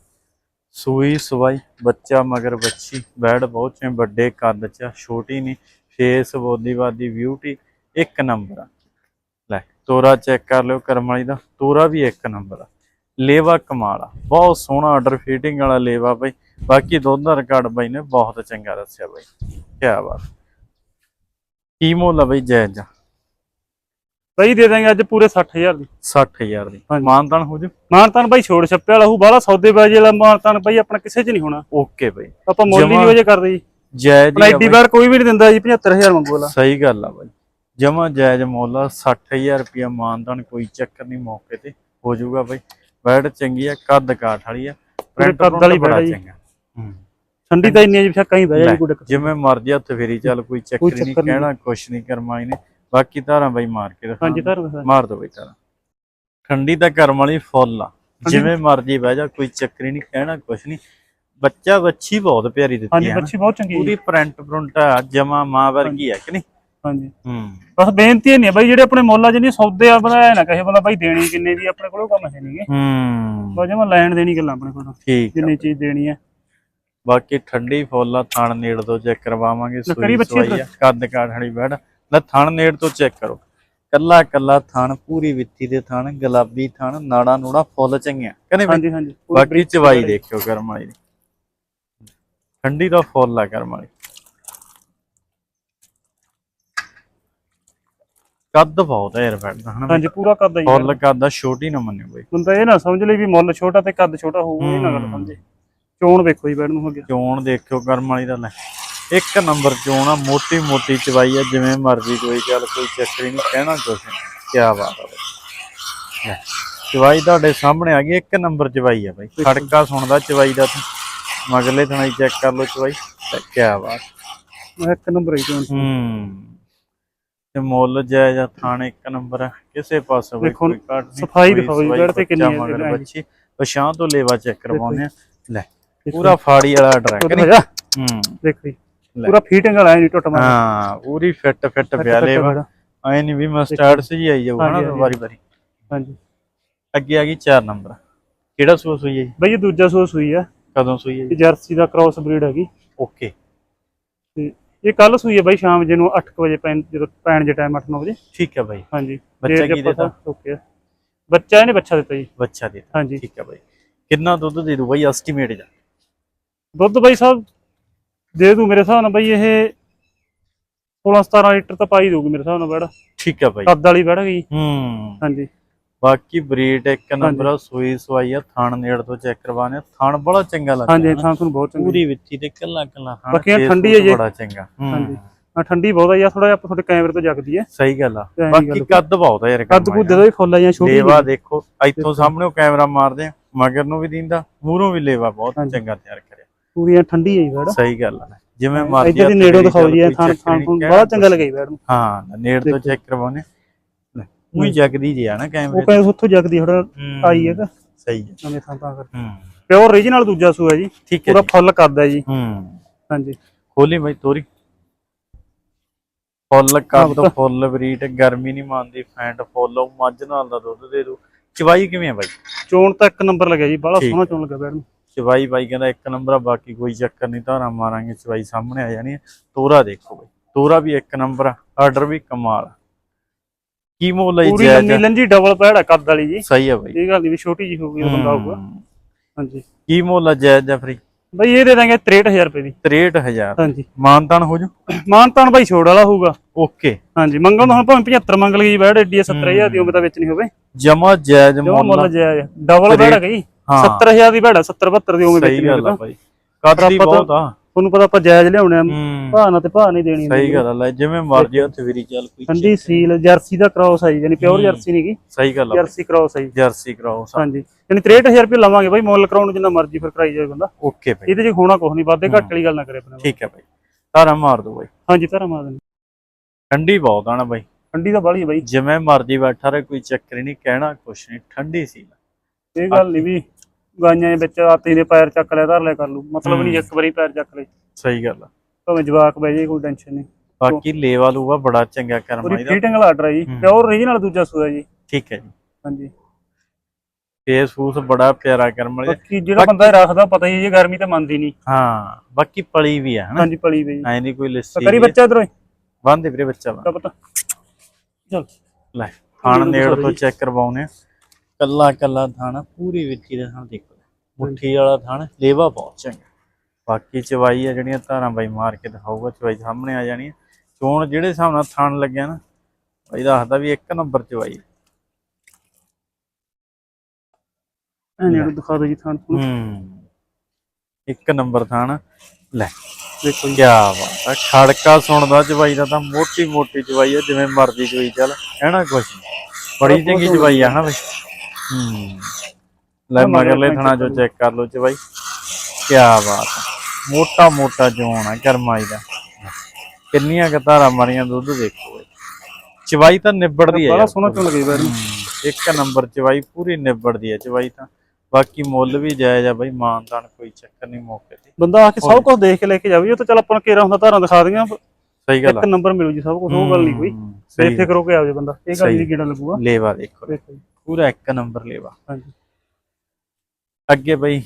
Speaker 1: ਸੂਈ ਸਵਾਈ ਬੱਚਾ ਮਗਰ ਬੱਚੀ ਬੈਡ ਬਹੁਤ ਚੇ ਵੱਡੇ ਕੱਦ ਚ ਛੋਟੀ ਨਹੀਂ ਫੇਸ ਬੋਦੀਵਾਦੀ ਬਿਊਟੀ ਇੱਕ ਨੰਬਰ ਆ। ਤੋਰਾ ਚੈੱਕ ਕਰ ਲਿਓ ਕਰਮ ਵਾਲੀ ਦਾ। ਤੋਰਾ ਵੀ ਇੱਕ ਨੰਬਰ ਆ। ਲੇਵਾ ਕਮਾਲ ਆ। ਬਹੁਤ ਸੋਹਣਾ ਆਰਡਰ ਫੀਟਿੰਗ ਵਾਲਾ ਲੇਵਾ ਬਾਈ। ਬਾਕੀ ਦੁੱਧ ਦਾ ਰਿਕਾਰਡ ਬਾਈ ਨੇ ਬਹੁਤ ਚੰਗਾ ਦੱਸਿਆ ਬਾਈ। ਕੀ ਬਾਤ। ਕੀ ਮੁੱਲ ਆ ਬਾਈ ਜਾਇਜ਼?
Speaker 2: ਬਾਈ ਦੇ ਦਾਂਗੇ ਅੱਜ ਪੂਰੇ 60000 ਦੀ।
Speaker 1: 60000 ਦੀ। ਮਾਨਤਾਨ ਹੋ ਜੂ?
Speaker 2: ਮਾਨਤਾਨ ਬਾਈ ਛੋੜ ਛੱਪੇ ਵਾਲਾ ਹੂ ਬਾਹਲਾ ਸੌਦੇਬਾਜ਼ੀ ਵਾਲਾ ਮਾਨਤਾਨ ਬਾਈ ਆਪਣਾ ਕਿਸੇ 'ਚ ਨਹੀਂ ਹੋਣਾ।
Speaker 1: ਓਕੇ ਬਾਈ।
Speaker 2: ਆਪਾਂ ਮੁੱਲ ਹੀ ਨਹੀਂ ਵਜੇ ਕਰਦੇ ਜੀ।
Speaker 1: ਜਾਇਜ਼ ਆ
Speaker 2: ਐਡੀ। ਵਾਰ ਕੋਈ ਵੀ ਨਹੀਂ ਦਿੰਦਾ ਜੀ 75000 ਮੰਗੂ ਵਾਲਾ
Speaker 1: ਸਹੀ ਗੱਲ ਆ ਬਾਈ। ਜਮਾ ਜਾਇਜ਼ ਮੁੱਲ ਆ 60000 ਰੁਪਇਆ ਮਾਨਦਾਨ ਕੋਈ ਚੱਕਰ ਨਹੀਂ ਮੌਕੇ ਤੇ ਹੋ ਜਾਊਗਾ ਬਾਈ। ਬੈਡ ਚੰਗੀ ਆ ਕੱਦ ਕਾਠ ਵਾਲੀ ਆ ਪ੍ਰਿੰਟ
Speaker 2: ਕੱਦ ਵਾਲੀ
Speaker 1: ਬੜਾ। ਚੰਗਾ। ਹੂੰ।
Speaker 2: ਠੰਡੀ ਤਾਂ ਇੰਨੀ ਆ ਜੀ ਫਿਰ ਕहीं ਬਹਿ ਜਾਈ ਕੋਈ ਦਿੱਕਤ
Speaker 1: ਜਿਵੇਂ ਮਰਜ਼ੀ ਹੱਥ ਫੇਰੀ ਚੱਲ ਕੋਈ ਚੱਕਰ ਹੀ ਨਹੀਂ। ਕਹਿਣਾ ਕੁਛ ਨਹੀਂ ਕਰਮਾਈ ਨੇ। ਬਾਕੀ ਧਾਰਾਂ ਬਾਈ ਮਾਰ ਕੇ ਦਿਖਾ।
Speaker 2: ਹਾਂਜੀ ਧਰ।
Speaker 1: ਮਾਰ ਦੋ ਬਾਈ ਧਾਰਾਂ। ਠੰਡੀ ਤਾਂ ਕਰਮ ਵਾਲੀ ਫੁੱਲ ਆ। ਜਿਵੇਂ ਮਰਜ਼ੀ ਬਹਿ ਜਾ ਕੋਈ ਚੱਕਰ ਹੀ ਨਹੀਂ ਕਹਿਣਾ ਕੁਛ ਨਹੀਂ। ਬੱਚਾ ਬੱਚੀ ਬਹੁਤ ਪਿਆਰੀ ਦਿੱਤੀ
Speaker 2: ਹਾਂਜੀ
Speaker 1: ਆ ਨਾ।
Speaker 2: ਬੱਚੀ ਬਹੁਤ ਚੰਗੀ ਹੈ
Speaker 1: ਪੂਰੀ ਪ੍ਰਿੰਟ ਪ੍ਰਿੰਟ ਆ ਜਮਾ ਮਾਂ ਵਰਗੀ ਆ ਕਿ ਨਹੀਂ?
Speaker 2: ਹਾਂਜੀ।
Speaker 1: ਹੂੰ।
Speaker 2: ਬਸ ਬੇਨਤੀ ਇਹ ਨਹੀਂ ਬਾਈ ਜਿਹੜੇ ਆਪਣੇ ਮੁੱਲ ਜਿਹਨੇ ਸੌਦੇ ਆ ਬਣਾਇਆ ਨਾ ਕਹੇ ਬੰਦਾ ਬਾਈ ਦੇਣੀ ਕਿੰਨੇ ਦੀ ਆਪਣੇ ਕੋਲੋਂ ਕੰਮ ਹੈ ਨਹੀਂਗੇ
Speaker 1: ਹੂੰ।
Speaker 2: ਬਸ ਜਮਾ ਲੈਣ ਦੇਣੀ ਗੱਲਾਂ ਆਪਣੇ ਕੋਲ
Speaker 1: ਠੀਕ
Speaker 2: ਜਿੰਨੀ ਚੀਜ਼ ਦੇਣੀ ਹੈ
Speaker 1: ਬਾਕੀ ਠੰਡੀ ਫੁੱਲ ਆ ਥਣ ਨੇੜ ਤੋਂ ਚੈੱਕ ਕਰਵਾਵਾਂਗੇ
Speaker 2: ਕਰੀ
Speaker 1: ਸੂਈ ਸਵਾਈ ਆ ਕੱਦ ਕਾਠ ਵਾਲੀ ਬੈੜ ਲੈ ਥਣ ਨੇੜ ਤੋਂ ਚੈੱਕ ਕਰੋ। ਕੱਲਾ ਕੱਲਾ ਥਣ ਪੂਰੀ ਵਿੱਥੀ ਦੇ ਥਣ ਗੁਲਾਬੀ ਥਣ ਨਾੜਾ ਨੂੜਾ ਫੁੱਲ ਚੰਗੀਆਂ ਕਹਿੰਦੇ
Speaker 2: ਹਾਂਜੀ ਹਾਂਜੀ।
Speaker 1: ਬਾਕੀ ਚਵਾਈ। ਦੇਖਿਓ ਕਰਮ ਵਾਲੀ। ਦੀ ਠੰਡੀ ਦਾ ਫੁੱਲ ਆ ਕਰਮ ਕੱਦ ਬਹੁਤ ਹੈ ਯਾਰ ਬੈਠ ਦਾ ਹਨਾ
Speaker 2: ਹਾਂਜੀ ਪੂਰਾ ਕਰਦਾ ਜੀ
Speaker 1: ਫੁੱਲ ਕੱਦ ਆ ਛੋਟੀ ਨਾ ਮੰਨਿਓ ਬਈ
Speaker 2: ਬੰਦਾ ਇਹ ਨਾ ਸਮਝ ਲਈ ਵੀ ਮੁੱਲ ਛੋਟਾ ਤੇ ਕੱਦ ਛੋਟਾ ਹੋਊਗਾ ਇਹ ਨਾ ਗੱਲ
Speaker 1: ਹੂੰ।
Speaker 2: ਸਮਝੇ। ਚੋਣ ਵੇਖੋ ਜੀ ਬੈਡ ਨੂੰ ਹੋ ਗਿਆ
Speaker 1: ਚੋਣ ਦੇਖਿਓ ਕਰਮ ਵਾਲੀ ਦਾ ਲੈ। ਇੱਕ ਨੰਬਰ ਚੋਣ ਆ ਮੋਟੀ ਮੋਟੀ ਚਵਾਈ ਆ ਜਿਵੇਂ ਮਰਜ਼ੀ ਕੋਈ ਚੱਲ ਕੋਈ ਚੱਕਰੀ ਨਹੀਂ ਕਹਿਣਾ ਨਹੀਂ ਕੀ ਬਾਤ ਆ ਲੈ, ਚਵਾਈ ਤੁਹਾਡੇ ਸਾਹਮਣੇ ਆ ਗਈ ਇੱਕ ਨੰਬਰ ਚਵਾਈ ਆ ਬਈ। ਖੜਕਾ ਸੁਣਦਾ ਚਵਾਈ ਦਾ ਤੂੰ। ਮਗਲੇ ਥਣਾਈ ਚੈੱਕ ਕਰ ਲਓ ਚਵਾਈ ਕੀ ਬਾਤ।
Speaker 2: ਇੱਕ ਨੰਬਰ ਹੀ ਚੋਣ
Speaker 1: ਹੂੰ। ਤੇ ਮੁੱਲ ਜਾਇਜ਼ ਆ ਥਾਣੇ ਇੱਕ ਨੰਬਰ ਆ ਕਿਸੇ ਪਾਸੇ
Speaker 2: ਦੇਖੋ
Speaker 1: ਕੋਈ ਘਾਟ ਨਹੀਂ।
Speaker 2: ਸਫ਼ਾਈ
Speaker 1: ਕੋਈ
Speaker 2: ਦਿਖਾਓ ਜੀ,
Speaker 1: ਸਫ਼ਾਈ
Speaker 2: ਤੇ ਕਿੰਨੀ
Speaker 1: ਬੱਚਾ
Speaker 2: ਹੈ
Speaker 1: ਮਗਰ
Speaker 2: ਇਹਦੇ
Speaker 1: ਬੱਚੀ ਪਛਾਂ ਤੋਂ ਲੇਵਾ ਚੈੱਕ ਕਰਵਾਉਂਦੇ ਆ। ਲੈ। ਪੂਰਾ ਫਾੜੀ ਵਾਲਾ
Speaker 2: ਉਹਦੇ
Speaker 1: ਨਹੀਂ?
Speaker 2: ਹੈਗਾ
Speaker 1: ਹੂੰ।
Speaker 2: ਦੇਖੋ ਜੀ।
Speaker 1: ਲੈ।
Speaker 2: ਪੂਰਾ ਫੀਟਿੰਗ ਵਾਲਾ ਹੈ ਜੀ ਟੁੱਟ ਮਾਰ
Speaker 1: ਹਾਂ ਪੂਰੀ ਫਿੱਟ ਫਿੱਟ ਪਿਆ ਲੇਵਾ। ਐ ਨਹੀਂ ਵੀ ਮਸਟਰਡ ਸੀ ਆਈ ਜਾਊਗਾ ਨਾ
Speaker 2: ਹਾਂਜੀ, ਹਾਂਜੀ।
Speaker 1: ਵਾਰੀ ਵਾਰੀ।
Speaker 2: ਹਾਂਜੀ।
Speaker 1: ਅੱਗੇ ਆ ਗਈ 4 ਨੰਬਰ। ਕਿਹੜਾ ਸੂਸ ਹੋਈ ਹੈ ਜੀ?
Speaker 2: ਬਈ ਇਹ ਦੂਜਾ ਸੂਸ ਸੂਈ ਆ।
Speaker 1: ਕਦੋਂ ਸੂਈ ਹੈ
Speaker 2: ਇਹ ਜਰਸੀ ਦਾ ਕ੍ਰਾਸ ਬਰੀਡ ਹੈਗੀ।
Speaker 1: ਓਕੇ
Speaker 2: ਇਹ ਕੱਲ ਸੂਈ ਹੈ ਬਾਈ ਸ਼ਾਮ ਜੇ ਨੂੰ 8 ਵਜੇ ਪੈਣ ਜਦੋਂ ਪੈਣ ਜੇ ਟਾਈਮ 8-9 ਵਜੇ।
Speaker 1: ਠੀਕ ਹੈ ਬਾਈ।
Speaker 2: ਹਾਂਜੀ।
Speaker 1: ਬੱਚਾ ਕੀ ਦੇਤਾ?
Speaker 2: ਓਕੇ। ਬੱਚਾ ਇਹਨੇ ਬੱਚਾ ਦਿੱਤਾ ਜੀ।
Speaker 1: ਬੱਚਾ ਦੇ
Speaker 2: ਹਾਂਜੀ।
Speaker 1: ਠੀਕ ਹੈ ਬਾਈ। ਕਿੰਨਾ ਦੁੱਧ ਦੇ ਦੂ ਬਾਈ ਐਸਟੀਮੇਟ ਜਾ?
Speaker 2: ਦੁੱਧ ਬਾਈ ਸਾਹਿਬ ਦੇ ਦੂ ਮੇਰੇ ਹਿਸਾਬ ਨਾਲ ਬਾਈ ਇਹ 16-17 ਲੀਟਰ ਤਾਂ ਪਾਈ ਦਊਗੀ ਮੇਰੇ ਹਿਸਾਬ ਨਾਲ ਬੈੜਾ।
Speaker 1: ਠੀਕ ਹੈ ਬਾਈ।
Speaker 2: ਕੱਦ ਵਾਲੀ ਬੈੜ ਗਈ
Speaker 1: ਹੂੰ।
Speaker 2: ਹਾਂਜੀ।
Speaker 1: ਬਾਕੀ ਬਰੀਡ ਇੱਕ ਨੰਬਰ ਆ ਸੂਈ ਸਵਾਈ ਆ ਥਣ ਨੇੜ ਤੋਂ ਚੈੱਕ ਕਰਵਾਣੇ ਥਣ ਬੜਾ ਚੰਗਾ ਲੱਗਦਾ
Speaker 2: ਹਾਂਜੀ
Speaker 1: ਹਨਾ।
Speaker 2: ਥਾਂ ਤੁਹਾਨੂੰ ਬਹੁਤ ਚੰਗੀ।
Speaker 1: ਪੂਰੀ ਵਿੱਚੀ ਤੇ ਕੱਲਾ ਕੱਲਾ ਥਣ
Speaker 2: ਬਾਕੀ ਠੰਡੀ ਹੈ ਜੀ।
Speaker 1: ਬੜਾ ਚੰਗਾ ਹੂੰ।
Speaker 2: ਹਾਂਜੀ। ਆ ਠੰਡੀ ਬਹੁਤ ਆ ਯਾਰ ਥੋੜਾ ਜਿਹਾ ਤੁਹਾਡੇ ਕੈਮਰੇ ਤੋਂ ਜਗਦੀ ਹੈ।
Speaker 1: ਸਹੀ ਗੱਲ ਆ। ਬਾਕੀ। ਕੱਦ ਬਹੁਤ ਆ ਯਾਰ
Speaker 2: ਕੱਦ ਕੁੱਦ ਦਾ ਵੀ ਫੁੱਲ ਆ ਜਾਂ ਛੋਟੀ
Speaker 1: ਲੇਵਾ ਦੇਖੋ ਇੱਥੋਂ ਸਾਹਮਣੇ ਕੈਮਰਾ ਮਾਰਦੇ ਆ ਮਗਰ ਨੂੰ ਵੀ ਦਿੰਦਾ ਮੂਹਰੋਂ ਵੀ ਲੇਵਾ ਬਹੁਤ। ਚੰਗਾ ਤਿਆਰ ਕਰਿਆ।
Speaker 2: ਪੂਰੀ ਠੰਡੀ ਹੈ ਬੈੜ
Speaker 1: ਸਹੀ ਗੱਲ ਆ। ਜਿਵੇਂ ਮਰਜ਼ੀ
Speaker 2: ਇੱਧਰ ਦੀ ਨੇੜੋਂ ਦਿਖਾਓ ਜੀ
Speaker 1: ਚੱਲ,
Speaker 2: ਇਹ ਥਾਂ
Speaker 1: ਕੋਈ
Speaker 2: ਥਾਂ
Speaker 1: ਚੱਕਰ
Speaker 2: ਤੁਹਾਨੂੰ
Speaker 1: ਨੀ,
Speaker 2: ਬੜਾ ਚੰਗਾ ਲੱਗਿਆ ਬੈੜ ਨੂੰ।
Speaker 1: ਹਾਂ ਨੇੜ ਤੋਂ ਚੈੱਕ ਕਰਵਾਉਣੇ। ਉਹੀ ਜਗਦੀ ਜੀ ਆ ਨਾ
Speaker 2: ਉਹ
Speaker 1: ਕੈਮਰੇ
Speaker 2: ਕਹਿੰਦੇ ਉੱਥੋਂ ਜਗਦੀ ਥੋੜਾ ਆਈ ਹੈਗਾ
Speaker 1: ਸਹੀ ਹੈ
Speaker 2: ਨਵੇਂ ਥਾਂ ਤਾਂ ਕਰਕੇ
Speaker 1: ਹੂੰ।
Speaker 2: ਪਿਓਰ ਰੀਜਨਲ ਦੂਜਾ ਸੂ ਹੈ ਜੀ
Speaker 1: ਠੀਕ ਹੈ
Speaker 2: ਪੂਰਾ। ਫੁੱਲ ਕਰਦਾ ਜੀ।
Speaker 1: ਹੂੰ।
Speaker 2: ਹਾਂਜੀ।
Speaker 1: ਖੋਲੀ ਬਾਈ ਤੋਰੀ। ਫੁੱਲ ਕੱਦ
Speaker 2: ਪੁੱਤ।
Speaker 1: ਫੁੱਲ ਬਰੀਟ ਗਰਮੀ ਨਹੀਂ ਮੰਨਦੀ ਫੈਂਟ ਫੁੱਲ ਉਹ ਮੱਝ ਨਾਲ ਦਾ ਦੁੱਧ ਦੇ ਦੂ। ਚਵਾਈ ਕਿਵੇਂ ਆ ਬਾਈ?
Speaker 2: ਚੋਣ ਤਾਂ ਇੱਕ ਨੰਬਰ ਲੱਗਿਆ ਜੀ ਬੜਾ ਸੋਹਣਾ ਚੋਣ ਲੱਗਿਆ ਬੈੜ ਨੂੰ।
Speaker 1: ਚਵਾਈ ਬਾਈ ਕਹਿੰਦਾ ਇੱਕ ਨੰਬਰ ਆ ਬਾਕੀ ਕੋਈ ਚੱਕਰ ਨਹੀਂ ਧਾਰਾਂ ਮਾਰਾਂਗੇ ਚਵਾਈ ਸਾਹਮਣੇ ਆ ਜਾਣੀ। ਤੋਰਾ ਦੇਖੋ ਬਾਈ ਤੋਰਾ ਵੀ ਇੱਕ ਨੰਬਰ ਆ ਆਰਡਰ ਵੀ ਕਮਾਲ ਆ। ਕੀ ਮੁੱਲ ਹੈ
Speaker 2: ਪੂਰੀ ਲੰਮੀ ਲੰਜੀ ਡਬਲ ਪੈੜ ਹੈ ਕੱਦ ਵਾਲੀ ਜੀ।
Speaker 1: ਸਹੀ ਆ ਬਾਈ।
Speaker 2: ਇਹ ਗੱਲ ਨਹੀਂ ਵੀ ਛੋਟੀ ਜੀ ਹੋਊਗੀ ਬੰਦਾ ਹੋਊਗਾ
Speaker 1: ਹੂੰ।
Speaker 2: ਹਾਂਜੀ।
Speaker 1: ਕੀ ਮੁੱਲ ਆ ਜਾਇਜ਼ ਜਾਂ ਫਰੀ
Speaker 2: ਬਈ ਇਹ ਦੇ ਦਾਂਗੇ 63000 ਰੁਪਏ ਦੀ।
Speaker 1: 63000
Speaker 2: ਹਾਂਜੀ।
Speaker 1: ਮਾਨਤਾਨ ਹੋ ਜੂ?
Speaker 2: ਮਾਨਤਾਨ ਬਾਈ ਛੋੜ ਵਾਲਾ ਹੋਊਗਾ।
Speaker 1: ਓਕੇ।
Speaker 2: ਹਾਂਜੀ ਮੰਗਣ ਹੁਣ ਭਾਵੇਂ 75 ਮੰਗ ਲਈ ਬੈੜ ਏਡੀ 70000 ਦੀ ਉਮਰ ਤਾਂ ਵਿੱਚ ਨਹੀਂ ਹੋਵੇ।
Speaker 1: ਜਮਾ ਜਾਇਜ਼ ਮੁੱਲ
Speaker 2: ਜਾਇਜ਼ ਡਬਲ ਬੈੜ ਹੈ।
Speaker 1: ਹਾਂ
Speaker 2: 70000 ਦੀ ਬੈੜ 70 72 ਦੀ ਉਮਰ ਵਿੱਚ
Speaker 1: ਸਹੀ
Speaker 2: ਨਹੀਂ
Speaker 1: ਗੱਲ ਆ
Speaker 2: ਹੋਵੇ
Speaker 1: ਬਾਈ। ਕਾਦੀ ਬਹੁਤ ਆ।
Speaker 2: ਤੁਹਾਨੂੰ ਪਤਾ ਆਪਾਂ ਜਾਇਜ਼ ਲਿਆਉਣੇ ਆ
Speaker 1: ਹੂੰ।
Speaker 2: ਭਾਅ ਨਾਲ ਤੇ ਭਾਅ ਨਹੀਂ ਦੇਣੀ
Speaker 1: ਸਹੀ ਗੱਲ ਆ ਲੈ ਜਿਵੇਂ ਮਰਜ਼ੀ ਹੱਥ ਵੀਰੀ ਚੱਲ ਕੋਈ
Speaker 2: ਠੰਡੀ ਸੀਲ ਜਰਸੀ ਦਾ ਕ੍ਰਾਸ ਆਈ ਯਾਨੀ ਪਿਓਰ ਜਰਸੀ ਨਹੀਂਗੀ
Speaker 1: ਸਹੀ ਗੱਲ ਆ।
Speaker 2: ਜਰਸੀ ਕ੍ਰਾਸ ਆਈ
Speaker 1: ਜਰਸੀ ਕਰਾਓ
Speaker 2: ਹਾਂਜੀ ਯਾਨੀ 63000 ਰੁਪਏ ਲਵਾਂਗੇ ਬਾਈ ਮੁੱਲ ਕਰਾਉਣ ਨੂੰ ਜਿੰਨਾ ਮਰਜ਼ੀ ਫਿਰ ਕਰਾਈ ਜਾਵੇ ਬੰਦਾ।
Speaker 1: ਓਕੇ ਬਾਈ।
Speaker 2: ਇਹਦੇ 'ਚ ਹੋਣਾ ਕੁਝ ਨਹੀਂ ਵਾਧੇ ਘੱਟ ਵਾਲੀ ਗੱਲ ਨਾ ਕਰੇ ਆਪਣੇ।
Speaker 1: ਠੀਕ ਹੈ ਬਾਈ। ਤਾਰਾ ਮਾਰ ਦੋ ਬਾਈ।
Speaker 2: ਹਾਂਜੀ ਧਰਮ ਆ ਦੇਣੀ
Speaker 1: ਠੰਡੀ ਬਹੁਤ ਆ ਨਾ ਬਾਈ।
Speaker 2: ਠੰਡੀ ਤਾਂ ਬਾਲੀ ਹੈ ਬਾਈ।
Speaker 1: ਜਿਵੇਂ ਮਰਜ਼ੀ ਬੈਠਾ ਰਹੇ ਕੋਈ ਚੱਕਰ ਹੀ ਨਹੀਂ ਕਹਿਣਾ ਕੁਛ ਨਹੀਂ ਠੰਡੀ ਸੀ
Speaker 2: ਇਹ ਗੱਲ ਨਹੀਂ ਵੀ ਗਾਈਆਂ ਦੇ ਵਿੱਚ ਆਤੀ ਦੇ ਪੈਰ ਚੱਕ ਲਿਆ ਧਰ ਲਿਆ ਕਰ ਲੂ ਮਤਲਬ ਨਹੀਂ ਇੱਕ ਵਾਰੀ ਪੈਰ ਚੱਕ ਲਈ
Speaker 1: ਸਹੀ ਗੱਲ ਆ।
Speaker 2: ਭਾਵੇਂ ਜਵਾਕ ਬਹਿ ਜੇ ਕੋਈ ਟੈਨਸ਼ਨ ਨਹੀਂ
Speaker 1: ਬਾਕੀ ਲੇਵਾ ਲੂਵਾ ਬੜਾ ਚੰਗਾ ਕਰਮਾ
Speaker 2: ਪੂਰੀ
Speaker 1: ਇਹਦਾ।
Speaker 2: ਫੀਟਿੰਗ ਆਰਡਰ ਹੈ ਜੀ
Speaker 1: ਹੂੰ।
Speaker 2: ਪਿਓਰ ਰੀਜਨਲ ਦੂਜਾ ਸੂਆ ਜੀ।
Speaker 1: ਠੀਕ ਹੈ ਜੀ।
Speaker 2: ਹਾਂਜੀ।
Speaker 1: ਫੇਸ ਫੂਸ ਬੜਾ ਪਿਆਰਾ ਕਰਮ ਵਾਲੇ
Speaker 2: ਬਾਕੀ ਜਿਹੜਾ ਬੰਦਾ ਰੱਖਦਾ ਪਤਾ ਹੀ ਹੈ, ਜੇ ਗਰਮੀ ਤਾਂ ਮੰਨਦੀ ਨਹੀਂ
Speaker 1: ਹਾਂ ਬਾਕੀ ਪਲੀ ਵੀ ਆ ਹਨਾ।
Speaker 2: ਹਾਂਜੀ ਪਲੀ ਵੀ
Speaker 1: ਐ ਨਹੀਂ ਕੋਈ ਲੱਸੀ
Speaker 2: ਕਰੀ ਬੱਚਾ ਇਧਰੋਂ
Speaker 1: ਬੰਦੇ ਵੀਰੇ ਬੱਚਾ
Speaker 2: ਤਾਂ। ਪਤਾ ਚਲ।
Speaker 1: ਲੈ ਥਾਣ ਨੇੜ ਤੋਂ ਚੈੱਕ ਕਰਵਾਉਨੇ ਆ। ਕੱਲਾ ਕੱਲਾ ਥਾਣਾ ਪੂਰੀ ਵਿੱਚੀ ਦਾ ਥਾਣ ਦੇਖੋ। ਮੁੱਠੀ ਵਾਲਾ ਥਾਣ ਲੇਵਾ ਬਹੁਤ ਚੰਗਾ। ਬਾਕੀ ਚਵਾਈ ਆ ਜਿਹੜੀਆਂ ਧਾਰਾਂ ਬਾਈ ਮਾਰ ਕੇ ਦਿਖਾਊਗਾ ਚਵਾਈ ਸਾਹਮਣੇ ਆ ਜਾਣੀ ਚੋਣ ਜਿਹੜੇ ਹਿਸਾਬ ਨਾਲ ਥਾਣ ਲੱਗਿਆ ਨਾ ਬਾਈ ਦੱਸਦਾ ਵੀ ਇੱਕ ਨੰਬਰ ਚਵਾਈ।
Speaker 2: ਐਨੇ ਨੂੰ ਦਿਖਾ ਦਿਓ ਜੀ ਥਾਂ ਨੂੰ
Speaker 1: ਹੂੰ ਇੱਕ ਨੰਬਰ ਥਾਣ। ਲੈ
Speaker 2: ਦੇਖੋ ਜੀ।
Speaker 1: ਕੀ ਬਾਤ ਆ ਖੜਕਾ ਸੁਣਦਾ ਚਵਾਈ ਦਾ ਤਾਂ ਮੋਟੀ ਮੋਟੀ ਚਵਾਈ ਆ ਜਿਵੇਂ ਮਰਜ਼ੀ ਚਵਾਈ ਚੱਲ ਕੁਛ ਨੀ। ਬੜੀ ਚੰਗੀ ਚਵਾਈ ਆ ਹਨਾ ਬਈ। ਹੂੰ ਲੈ ਮਗਰਲੇ ਥਣਾ ਜੋ ਚੈੱਕ ਕਰ ਲਓ ਚਵਾਈ ਕੀ ਬਾਤ ਮੋਟਾ ਮੋਟਾ ਜੋਣ ਆ ਕਰਮਾਈ ਦਾ। ਕਿੰਨੀਆਂ ਕਤਾਰਾਂ ਮਾਰੀਆਂ ਦੁੱਧ ਦੇਖੋ ਬਈ। ਚਵਾਈ ਤਾਂ ਨਿਬੜਦੀ ਆ
Speaker 2: ਬੜਾ ਸੋਹਣਾ ਬੈਰ ਨੂੰ
Speaker 1: ਹੂੰ, ਇੱਕ ਨੰਬਰ ਚਵਾਈ ਪੂਰੀ ਨਿਬੜਦੀ ਆ ਚਵਾਈ ਤਾਂ। ਬਾਕੀ ਮੁੱਲ ਵੀ ਜਾਇਜ਼ ਆ ਬਈ ਮਾਨਦਾਨ ਕੋਈ ਚੱਕਰ ਨਹੀਂ ਮੌਕੇ ਤੇ।
Speaker 2: ਬੰਦਾ ਆ ਕੇ ਸਭ ਕੁਝ ਦੇਖ ਕੇ ਲੈ ਕੇ ਜਾਵੇ। ਉਹ ਤਾਂ ਚੱਲ ਆਪਾਂ ਨੂੰ ਕੇਰਾ ਹੁੰਦਾ ਧਾਰਾਂ ਦਿਖਾ ਦੀਆਂ।
Speaker 1: ਸਹੀ ਗੱਲ
Speaker 2: ਇੱਕ ਨੰਬਰ ਮਿਲੂ ਜੀ ਸਭ ਕੁਝ ਉਹ ਗੱਲ ਨਹੀਂ ਕੋਈ।
Speaker 1: ਹੂੰ,
Speaker 2: ਬੇਫਿਕਰ ਹੋ ਕੇ ਆਵੇ ਬੰਦਾ। ਇਹ ਗੱਲ। ਨਹੀਂ ਕੀੜਾ ਲੱਗੂਗਾ।
Speaker 1: ਲੇਵਾ ਦੇਖੋ।
Speaker 2: ਦੇਖੋ ਜੀ।
Speaker 1: ਪੂਰਾ ਇੱਕ ਨੰਬਰ ਲੇਵਾ
Speaker 2: ਹਾਂਜੀ।
Speaker 1: ਅੱਗੇ ਬਈ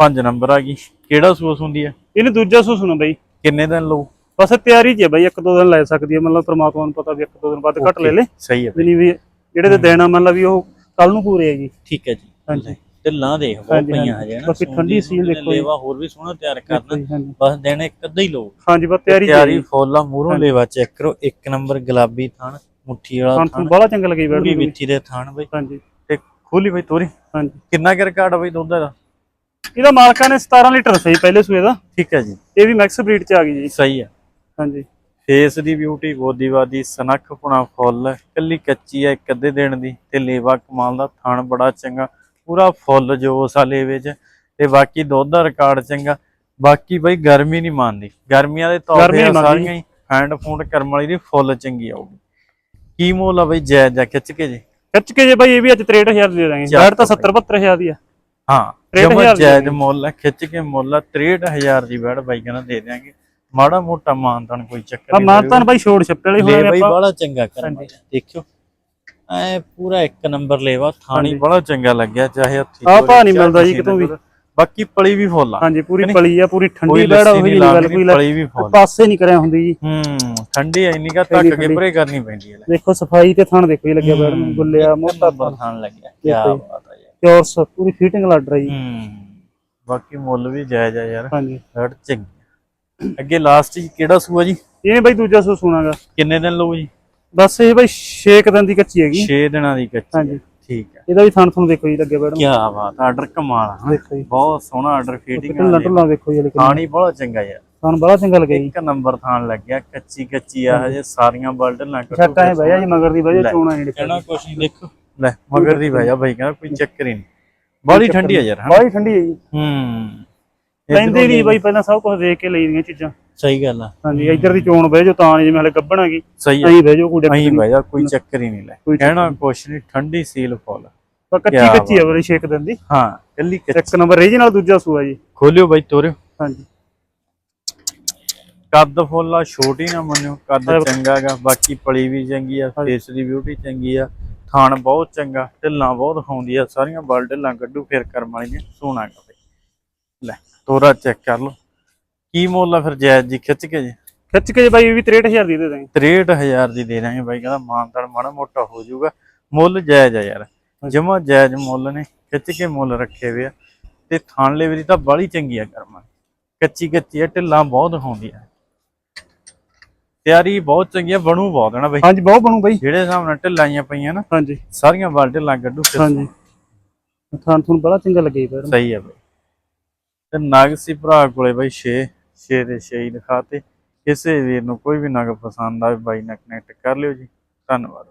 Speaker 1: 5 ਨੰਬਰ ਆ ਗਈ। ਕਿਹੜਾ ਸੂਸ ਹੁੰਦੀ ਆ?
Speaker 2: ਇਹਨੇ ਦੂਜਾ ਸੂ ਸੁਣਾ ਬਾਈ
Speaker 1: ਕਿੰਨੇ ਦਿਨ ਲਊ?
Speaker 2: ਬਸ ਤਿਆਰੀ 'ਚ ਹੈ ਬਾਈ ਇੱਕ ਦੋ ਦਿਨ ਲੈ ਸਕਦੀ ਹੈ ਮਤਲਬ ਪ੍ਰਮਾਤਮਾ ਨੂੰ ਪਤਾ ਵੀ ਇੱਕ ਦੋ ਦਿਨ ਬਾਅਦ ਘੱਟ ਲੈ ਲੇ।
Speaker 1: ਸਹੀ ਹੈ
Speaker 2: ਵੀ ਨਹੀਂ ਵੀ ਜਿਹੜੇ ਦੇ ਦੇਣਾ ਮਤਲਬ ਵੀ ਉਹ ਕੱਲ ਨੂੰ ਪੂਰੇ ਹੈ ਜੀ।
Speaker 1: ਠੀਕ ਹੈ ਜੀ।
Speaker 2: ਹਾਂਜੀ।
Speaker 1: ਢਿੱਲਾਂ ਦੇਖ ਬਹੁਤ ਪਈਆਂ
Speaker 2: ਹਾਂਜੀ।
Speaker 1: ਨਾ
Speaker 2: ਠੰਡੀ ਸੀਲ
Speaker 1: ਉਹਨੇ
Speaker 2: ਦੇਖੋ।
Speaker 1: ਲੇਵਾ ਹੋਰ ਵੀ ਸੋਹਣਾ ਤਿਆਰ ਕਰਨਾ। ਬਸ ਦੇਣ ਇੱਕ ਅੱਧਾ ਹੀ ਲੋਕ
Speaker 2: ਹਾਂਜੀ ਬਸ ਤਿਆਰੀ ਹੈ
Speaker 1: ਤਿਆਰੀ। ਫੁੱਲ ਮੂਹਰੋਂ। ਲੇਵਾ ਚੈੱਕ ਕਰੋ। ਇੱਕ ਨੰਬਰ ਗੁਲਾਬੀ ਥਣ। ਮੁੱਠੀ ਵਾਲਾ
Speaker 2: ਸਾਨੂੰ
Speaker 1: ਥਣ
Speaker 2: ਬੜਾ ਚੰਗਾ ਲੱਗੀ ਬੈਠ
Speaker 1: ਪੂਰੀ ਦੇ ਥਣ ਬਈ।
Speaker 2: ਹਾਂਜੀ।
Speaker 1: ਤੇ ਖੋਲੀ ਬਈ ਤੋਰੀ।
Speaker 2: ਹਾਂਜੀ।
Speaker 1: ਕਿੰਨਾ ਕੁ ਰਿਕਾਰਡ ਬਈ ਦੁੱਧ ਦਾ?
Speaker 2: ਇਹਦਾ ਮਾਲਕਾਂ ਨੇ 17 ਲੀਟਰ ਸਹੀ ਪਹਿਲੇ ਸੂਏ ਦਾ।
Speaker 1: ਠੀਕ ਹੈ ਜੀ।
Speaker 2: ਇਹ ਵੀ ਮੈਕਸ ਬਰੀਡ 'ਚ ਆ ਗਈ ਜੀ।
Speaker 1: ਸਹੀ ਹੈ
Speaker 2: ਹਾਂਜੀ।
Speaker 1: ਫੇਸ ਦੀ ਬਿਊਟੀ ਬੋਦੀਵਾਦੀ ਸਨੱਖ ਪੁਣਾ ਫੁੱਲ ਕੱਲੀ ਕੱਚੀ ਹੈ ਇੱਕ ਅੱਧੇ ਦਿਨ ਦੀ। ਤੇ ਲੇਵਾ ਕਮਾਲ ਦਾ ਥਣ ਬੜਾ ਚੰਗਾ। ਪੂਰਾ ਫੁੱਲ ਜੋਸ ਆ ਲੇਵੇ 'ਚ। ਤੇ ਬਾਕੀ ਦੁੱਧ ਦਾ ਰਿਕਾਰਡ ਚੰਗਾ। ਬਾਕੀ ਬਈ ਗਰਮੀ ਨਹੀਂ ਮੰਨਦੀ। ਗਰਮੀਆਂ ਦੇ ਤੌਰ ਤੇ। ਸਾਰੀਆਂ ਹੀ ਹੈਂਡ ਕਰਮ ਵਾਲੀ ਦੀ ਫੁੱਲ ਚੰਗੀ ਆਊਗੀ। ਕੀ ਮੁੱਲ ਆ ਬਈ ਜਾਇਜ਼ ਜਾ ਖਿੱਚ ਕੇ ਜੀ?
Speaker 2: ਖਿੱਚ ਕੇ ਜੇ ਬਾਈ ਇਹ ਵੀ ਅੱਜ 63000 ਦੇ ਦਾਂਗੇ। ਬੈਠ ਤਾਂ
Speaker 1: ਬਾਈ।
Speaker 2: 70 72000 ਦੀ ਆ।
Speaker 1: ਹਾਂ
Speaker 2: 63,000
Speaker 1: ਜਮਾ ਜਾਇਜ਼। ਮੁੱਲ ਹੈ ਖਿੱਚ ਕੇ ਮੁੱਲ ਆ 63000 ਦੀ ਬੈੜ ਬਾਈ ਕਹਿੰਦਾ ਦੇ ਦਿਆਂਗੇ। ਮਾੜਾ ਮੋਟਾ ਮਾਨਤਨ ਕੋਈ ਚੱਕਰ
Speaker 2: ਆ
Speaker 1: ਨਹੀਂ
Speaker 2: ਮਾਨਤਾਨ ਬਾਈ ਛੋੜ ਛੱਪੇ ਵਾਲੀ ਹੋਣਾ
Speaker 1: ਬਾਈ ਬੜਾ ਚੰਗਾ ਕਰਮ ਦੇਖਿਓ। ਐ ਪੂਰਾ ਇੱਕ ਨੰਬਰ ਲੇਵਾ ਥਾਣੀ ਬੜਾ ਚੰਗਾ ਲੱਗਿਆ ਚਾਹੇ ਹੱਥੀ
Speaker 2: ਨੀ
Speaker 1: ਚਾਹੇ
Speaker 2: ਮਿਲਦਾ ਜੀ ਕਿਤੋਂ ਵੀ।
Speaker 1: ਬਾਕੀ ਪਲੀ ਵੀ ਫੁੱਲ ਆ।
Speaker 2: ਹਾਂਜੀ ਪੂਰੀ
Speaker 1: ਨਹੀਂ?
Speaker 2: ਪਲੀ ਆ ਪੂਰੀ ਠੰਡੀ ਬੈੜ ਹੋਈ
Speaker 1: ਨਹੀਂ
Speaker 2: ਨਹੀਂ ਗੱਲ ਕੋਈ
Speaker 1: ਪਲੀ ਵੀ ਫੁੱਲ
Speaker 2: ਪਾਸੇ ਨਹੀਂ ਕਰਿਆ ਹੁੰਦੀ ਜੀ।
Speaker 1: ਹੂੰ ਠੰਡੀ ਐ ਇੰਨੀ ਕਾ ਧੱਕ ਕੇ। ਪਰੇ ਕਰਨੀ ਪੈਂਦੀ ਹੈ
Speaker 2: ਦੇਖੋ ਸਫ਼ਾਈ ਤੇ ਥਣ ਦੇਖੋ ਜੀ ਲੱਗਿਆ ਬੈੜ ਨੂੰ ਗੁੱਲਿਆ ਮੋਟਾ
Speaker 1: ਥਾਣ। ਲੱਗਿਆ ਕੀ। ਬਾਤ ਆ ਯਾਰ।
Speaker 2: ਚੌਰਸ ਪੂਰੀ ਫਿਟਿੰਗ ਲੱਗ ਰਹੀ
Speaker 1: ਹੂੰ ਬਾਕੀ ਮੁੱਲ ਵੀ ਜਾਇਜ਼ ਆ ਯਾਰ।
Speaker 2: ਹਾਂਜੀ।
Speaker 1: ਰੜ ਚੰਗੀ ਅੱਗੇ ਲਾਸਟ ਜੀ ਕਿਹੜਾ ਸੂਆ ਜੀ?
Speaker 2: ਇਹ ਬਾਈ ਦੂਜਾ ਸੂ ਸੁਣਾਗਾ
Speaker 1: ਕਿੰਨੇ ਦਿਨ ਲਓ ਜੀ?
Speaker 2: ਬਸ ਇਹ ਬਾਈ 6 ਦਿਨ ਦੀ ਕੱਚੀ ਹੈਗੀ।
Speaker 1: 6 ਦਿਨਾਂ ਦੀ ਕੱਚੀ
Speaker 2: ਹਾਂਜੀ।
Speaker 1: ਠੀਕ ਹੈ।
Speaker 2: ਇਹਦਾ ਵੀ ਥਣ ਤੁਹਾਨੂੰ ਦੇਖੋ ਜੀ ਲੱਗਿਆ ਬੈੜ ਨੂੰ।
Speaker 1: ਕੀ ਬਾਤ ਆਰਡਰ ਕਮਾਲ ਆ।
Speaker 2: ਦੇਖੋ ਜੀ।
Speaker 1: ਬਹੁਤ ਸੋਹਣਾ ਆਰਡਰ ਫੀਟਿੰਗ
Speaker 2: ਢਿੱਲਾ ਢੁੱਲਾ ਦੇਖੋ ਜੀ ਲੇਕਿਨ
Speaker 1: ਖਾਣੀ ਬਹੁਤ ਚੰਗਾ ਯਾਰ।
Speaker 2: ਸਾਨੂੰ ਬੜਾ ਚੰਗਾ ਲੱਗਿਆ ਜੀ।
Speaker 1: ਇੱਕ ਨੰਬਰ ਥਾਣ ਲੱਗਿਆ ਕੱਚੀ ਕੱਚੀ ਆ ਹਜੇ ਸਾਰੀਆਂ ਬਲਡ ਨਾ
Speaker 2: ਛੱਟਾਂ ਹੈ ਭਾਈ ਜੀ ਮਗਰ ਦੀ ਵਜ੍ਹਾ ਚੋਣਾ ਨਹੀਂ
Speaker 1: ਕਹਿਣਾ ਕੁਛ ਨਹੀਂ ਦੇਖੋ। ਲੈ ਮਗਰ ਦੀ ਭਾਈ ਭਾਈ ਕਹਿੰਦਾ ਕੋਈ ਚੱਕਰ ਹੀ ਨਹੀਂ। ਬੜੀ ਠੰਡੀ ਆ ਯਾਰ ਹਨਾ?
Speaker 2: ਬੜੀ ਠੰਡੀ ਹੈ ਜੀ।
Speaker 1: ਹੂੰ।
Speaker 2: ਲੈਂਦੇ ਨਹੀਂ ਬਾਈ ਪਹਿਲਾਂ ਸਭ ਕੁਝ ਦੇਖ ਕੇ ਲਈ ਦੀਆਂ ਚੀਜ਼ਾਂ।
Speaker 1: ਸਹੀ ਗੱਲ ਆ।
Speaker 2: ਹਾਂਜੀ ਇੱਧਰ ਦੀ ਚੋਣ ਬਹਿ ਜਾਓ ਤਾਂ ਜਿਵੇਂ ਹਲੇ ਗੱਬਣ ਹੈਗੀ
Speaker 1: ਸਹੀ ਆ।
Speaker 2: ਐਂ ਬਹਿ ਜਾਓ ਕੋਈ ਡੱਕ
Speaker 1: ਅਹੀਂ ਭਾਈ ਕੋਈ ਚੱਕਰ ਹੀ ਨਹੀਂ ਲੈ। ਕਹਿਣਾ ਕੁਛ ਨਹੀਂ ਠੰਡੀ ਸੀਲ ਫੁੱਲ
Speaker 2: ਪਰ ਕੱਚੀ ਕੱਚੀ ਹੈ ਬੜੀ ਛੇਕ ਦਿਨ ਦੀ।
Speaker 1: ਹਾਂ ਕੱਲੀ ਕੱਚੀ।
Speaker 2: ਇੱਕ ਨੰਬਰ ਰੀਜਨਲ ਦੂਜਾ ਸੂਆ ਜੀ।
Speaker 1: ਖੋਲਿਓ ਬਾਈ ਤੋਰਿਓ।
Speaker 2: ਹਾਂਜੀ।
Speaker 1: ਕੱਦ ਫੁੱਲਾ ਛੋਟੀ ਨਾ ਮੰਨਿਓ ਕੱਦ ਚੰਗਾਗਾ ਬਾਕੀ ਪਲੀ ਵੀ ਚੰਗੀ ਆ ਫੇਸ ਦੀ ਬਿਊਟੀ ਚੰਗੀ ਆ ਥਾਣ ਬਹੁਤ ਚੰਗਾ ਢਿੱਲਾਂ ਬਹੁਤ ਖਾਉਂਦੀ ਆ ਸਾਰੀਆਂ ਬਲ ਢਿੱਲਾਂ ਕੱਢੂ ਫੇਰ ਕਰਮ ਵਾਲੀ ਨੇ ਸੋਹਣਾ ਗਾ ਲੈ ਤੋਰਾ ਚੈੱਕ ਕਰ ਲਓ। ਕੀ ਮੁੱਲ ਆ ਫਿਰ ਜਾਇਜ਼ ਜੀ ਖਿੱਚ ਕੇ ਜੀ?
Speaker 2: ਖਿੱਚ ਕੇ ਜੀ ਬਾਈ ਇਹ ਵੀ 63000 ਦੀ ਦੇ ਦਾਂਗੇ।
Speaker 1: 63000 ਦੀ ਦੇ ਦਾਂਗੇ ਬਾਈ ਕਹਿੰਦਾ ਮਾਨਤਾਨ ਮਾੜਾ ਮੋਟਾ ਹੋ ਜਾਊਗਾ। ਮੁੱਲ ਜਾਇਜ਼ ਆ ਯਾਰ ਜਮਾ ਜਾਇਜ਼ ਮੁੱਲ ਨੇ ਖਿੱਚ ਕੇ ਮੁੱਲ ਰੱਖੇ ਵੇ ਆ। ਤੇ ਥਾਣ ਲੇਵਰੀ ਤਾਂ ਬਾਲੀ ਚੰਗੀ ਆ ਕਰਮਾਂ ਕੱਚੀ ਕੱਚੀ ਆ ਢਿੱਲਾਂ ਬਹੁਤ ਹੁੰਦੀਆਂ ਤਿਆਰੀ ਬਹੁਤ ਚੰਗੀ ਆ ਬਣੂ ਬਹੁਤ ਹੈ ਨਾ ਬਾਈ।
Speaker 2: ਹਾਂਜੀ ਬਹੁਤ ਬਣੂ ਬਾਈ।
Speaker 1: ਜਿਹੜੇ ਹਿਸਾਬ ਨਾਲ ਢਿੱਲਾਈਆਂ ਪਈਆਂ ਨਾ
Speaker 2: ਹਾਂਜੀ।
Speaker 1: ਸਾਰੀਆਂ ਬਲ ਢਿੱਲਾਂ ਕੱਢੂ
Speaker 2: ਹਾਂਜੀ। ਥਾਂ ਤੁਹਾਨੂੰ ਬੜਾ ਚੰਗਾ ਲੱਗੇ ਫਿਰ
Speaker 1: ਸਹੀ ਆ ਬਾਈ। ਤੇ ਨਗ ਸੀ ਭਰਾ ਕੋਲੇ ਬਾਈ 6 6 ਦੇ 6 ਹੀ ਦਿਖਾਤੇ ਕਿਸੇ ਵੀਰ ਨੂੰ ਕੋਈ ਵੀ ਨਗ ਪਸੰਦ ਆਵੇ ਬਾਈ ਨਾਲ ਕਨੈਕਟ ਕਰ ਲਿਓ ਜੀ। ਧੰਨਵਾਦ।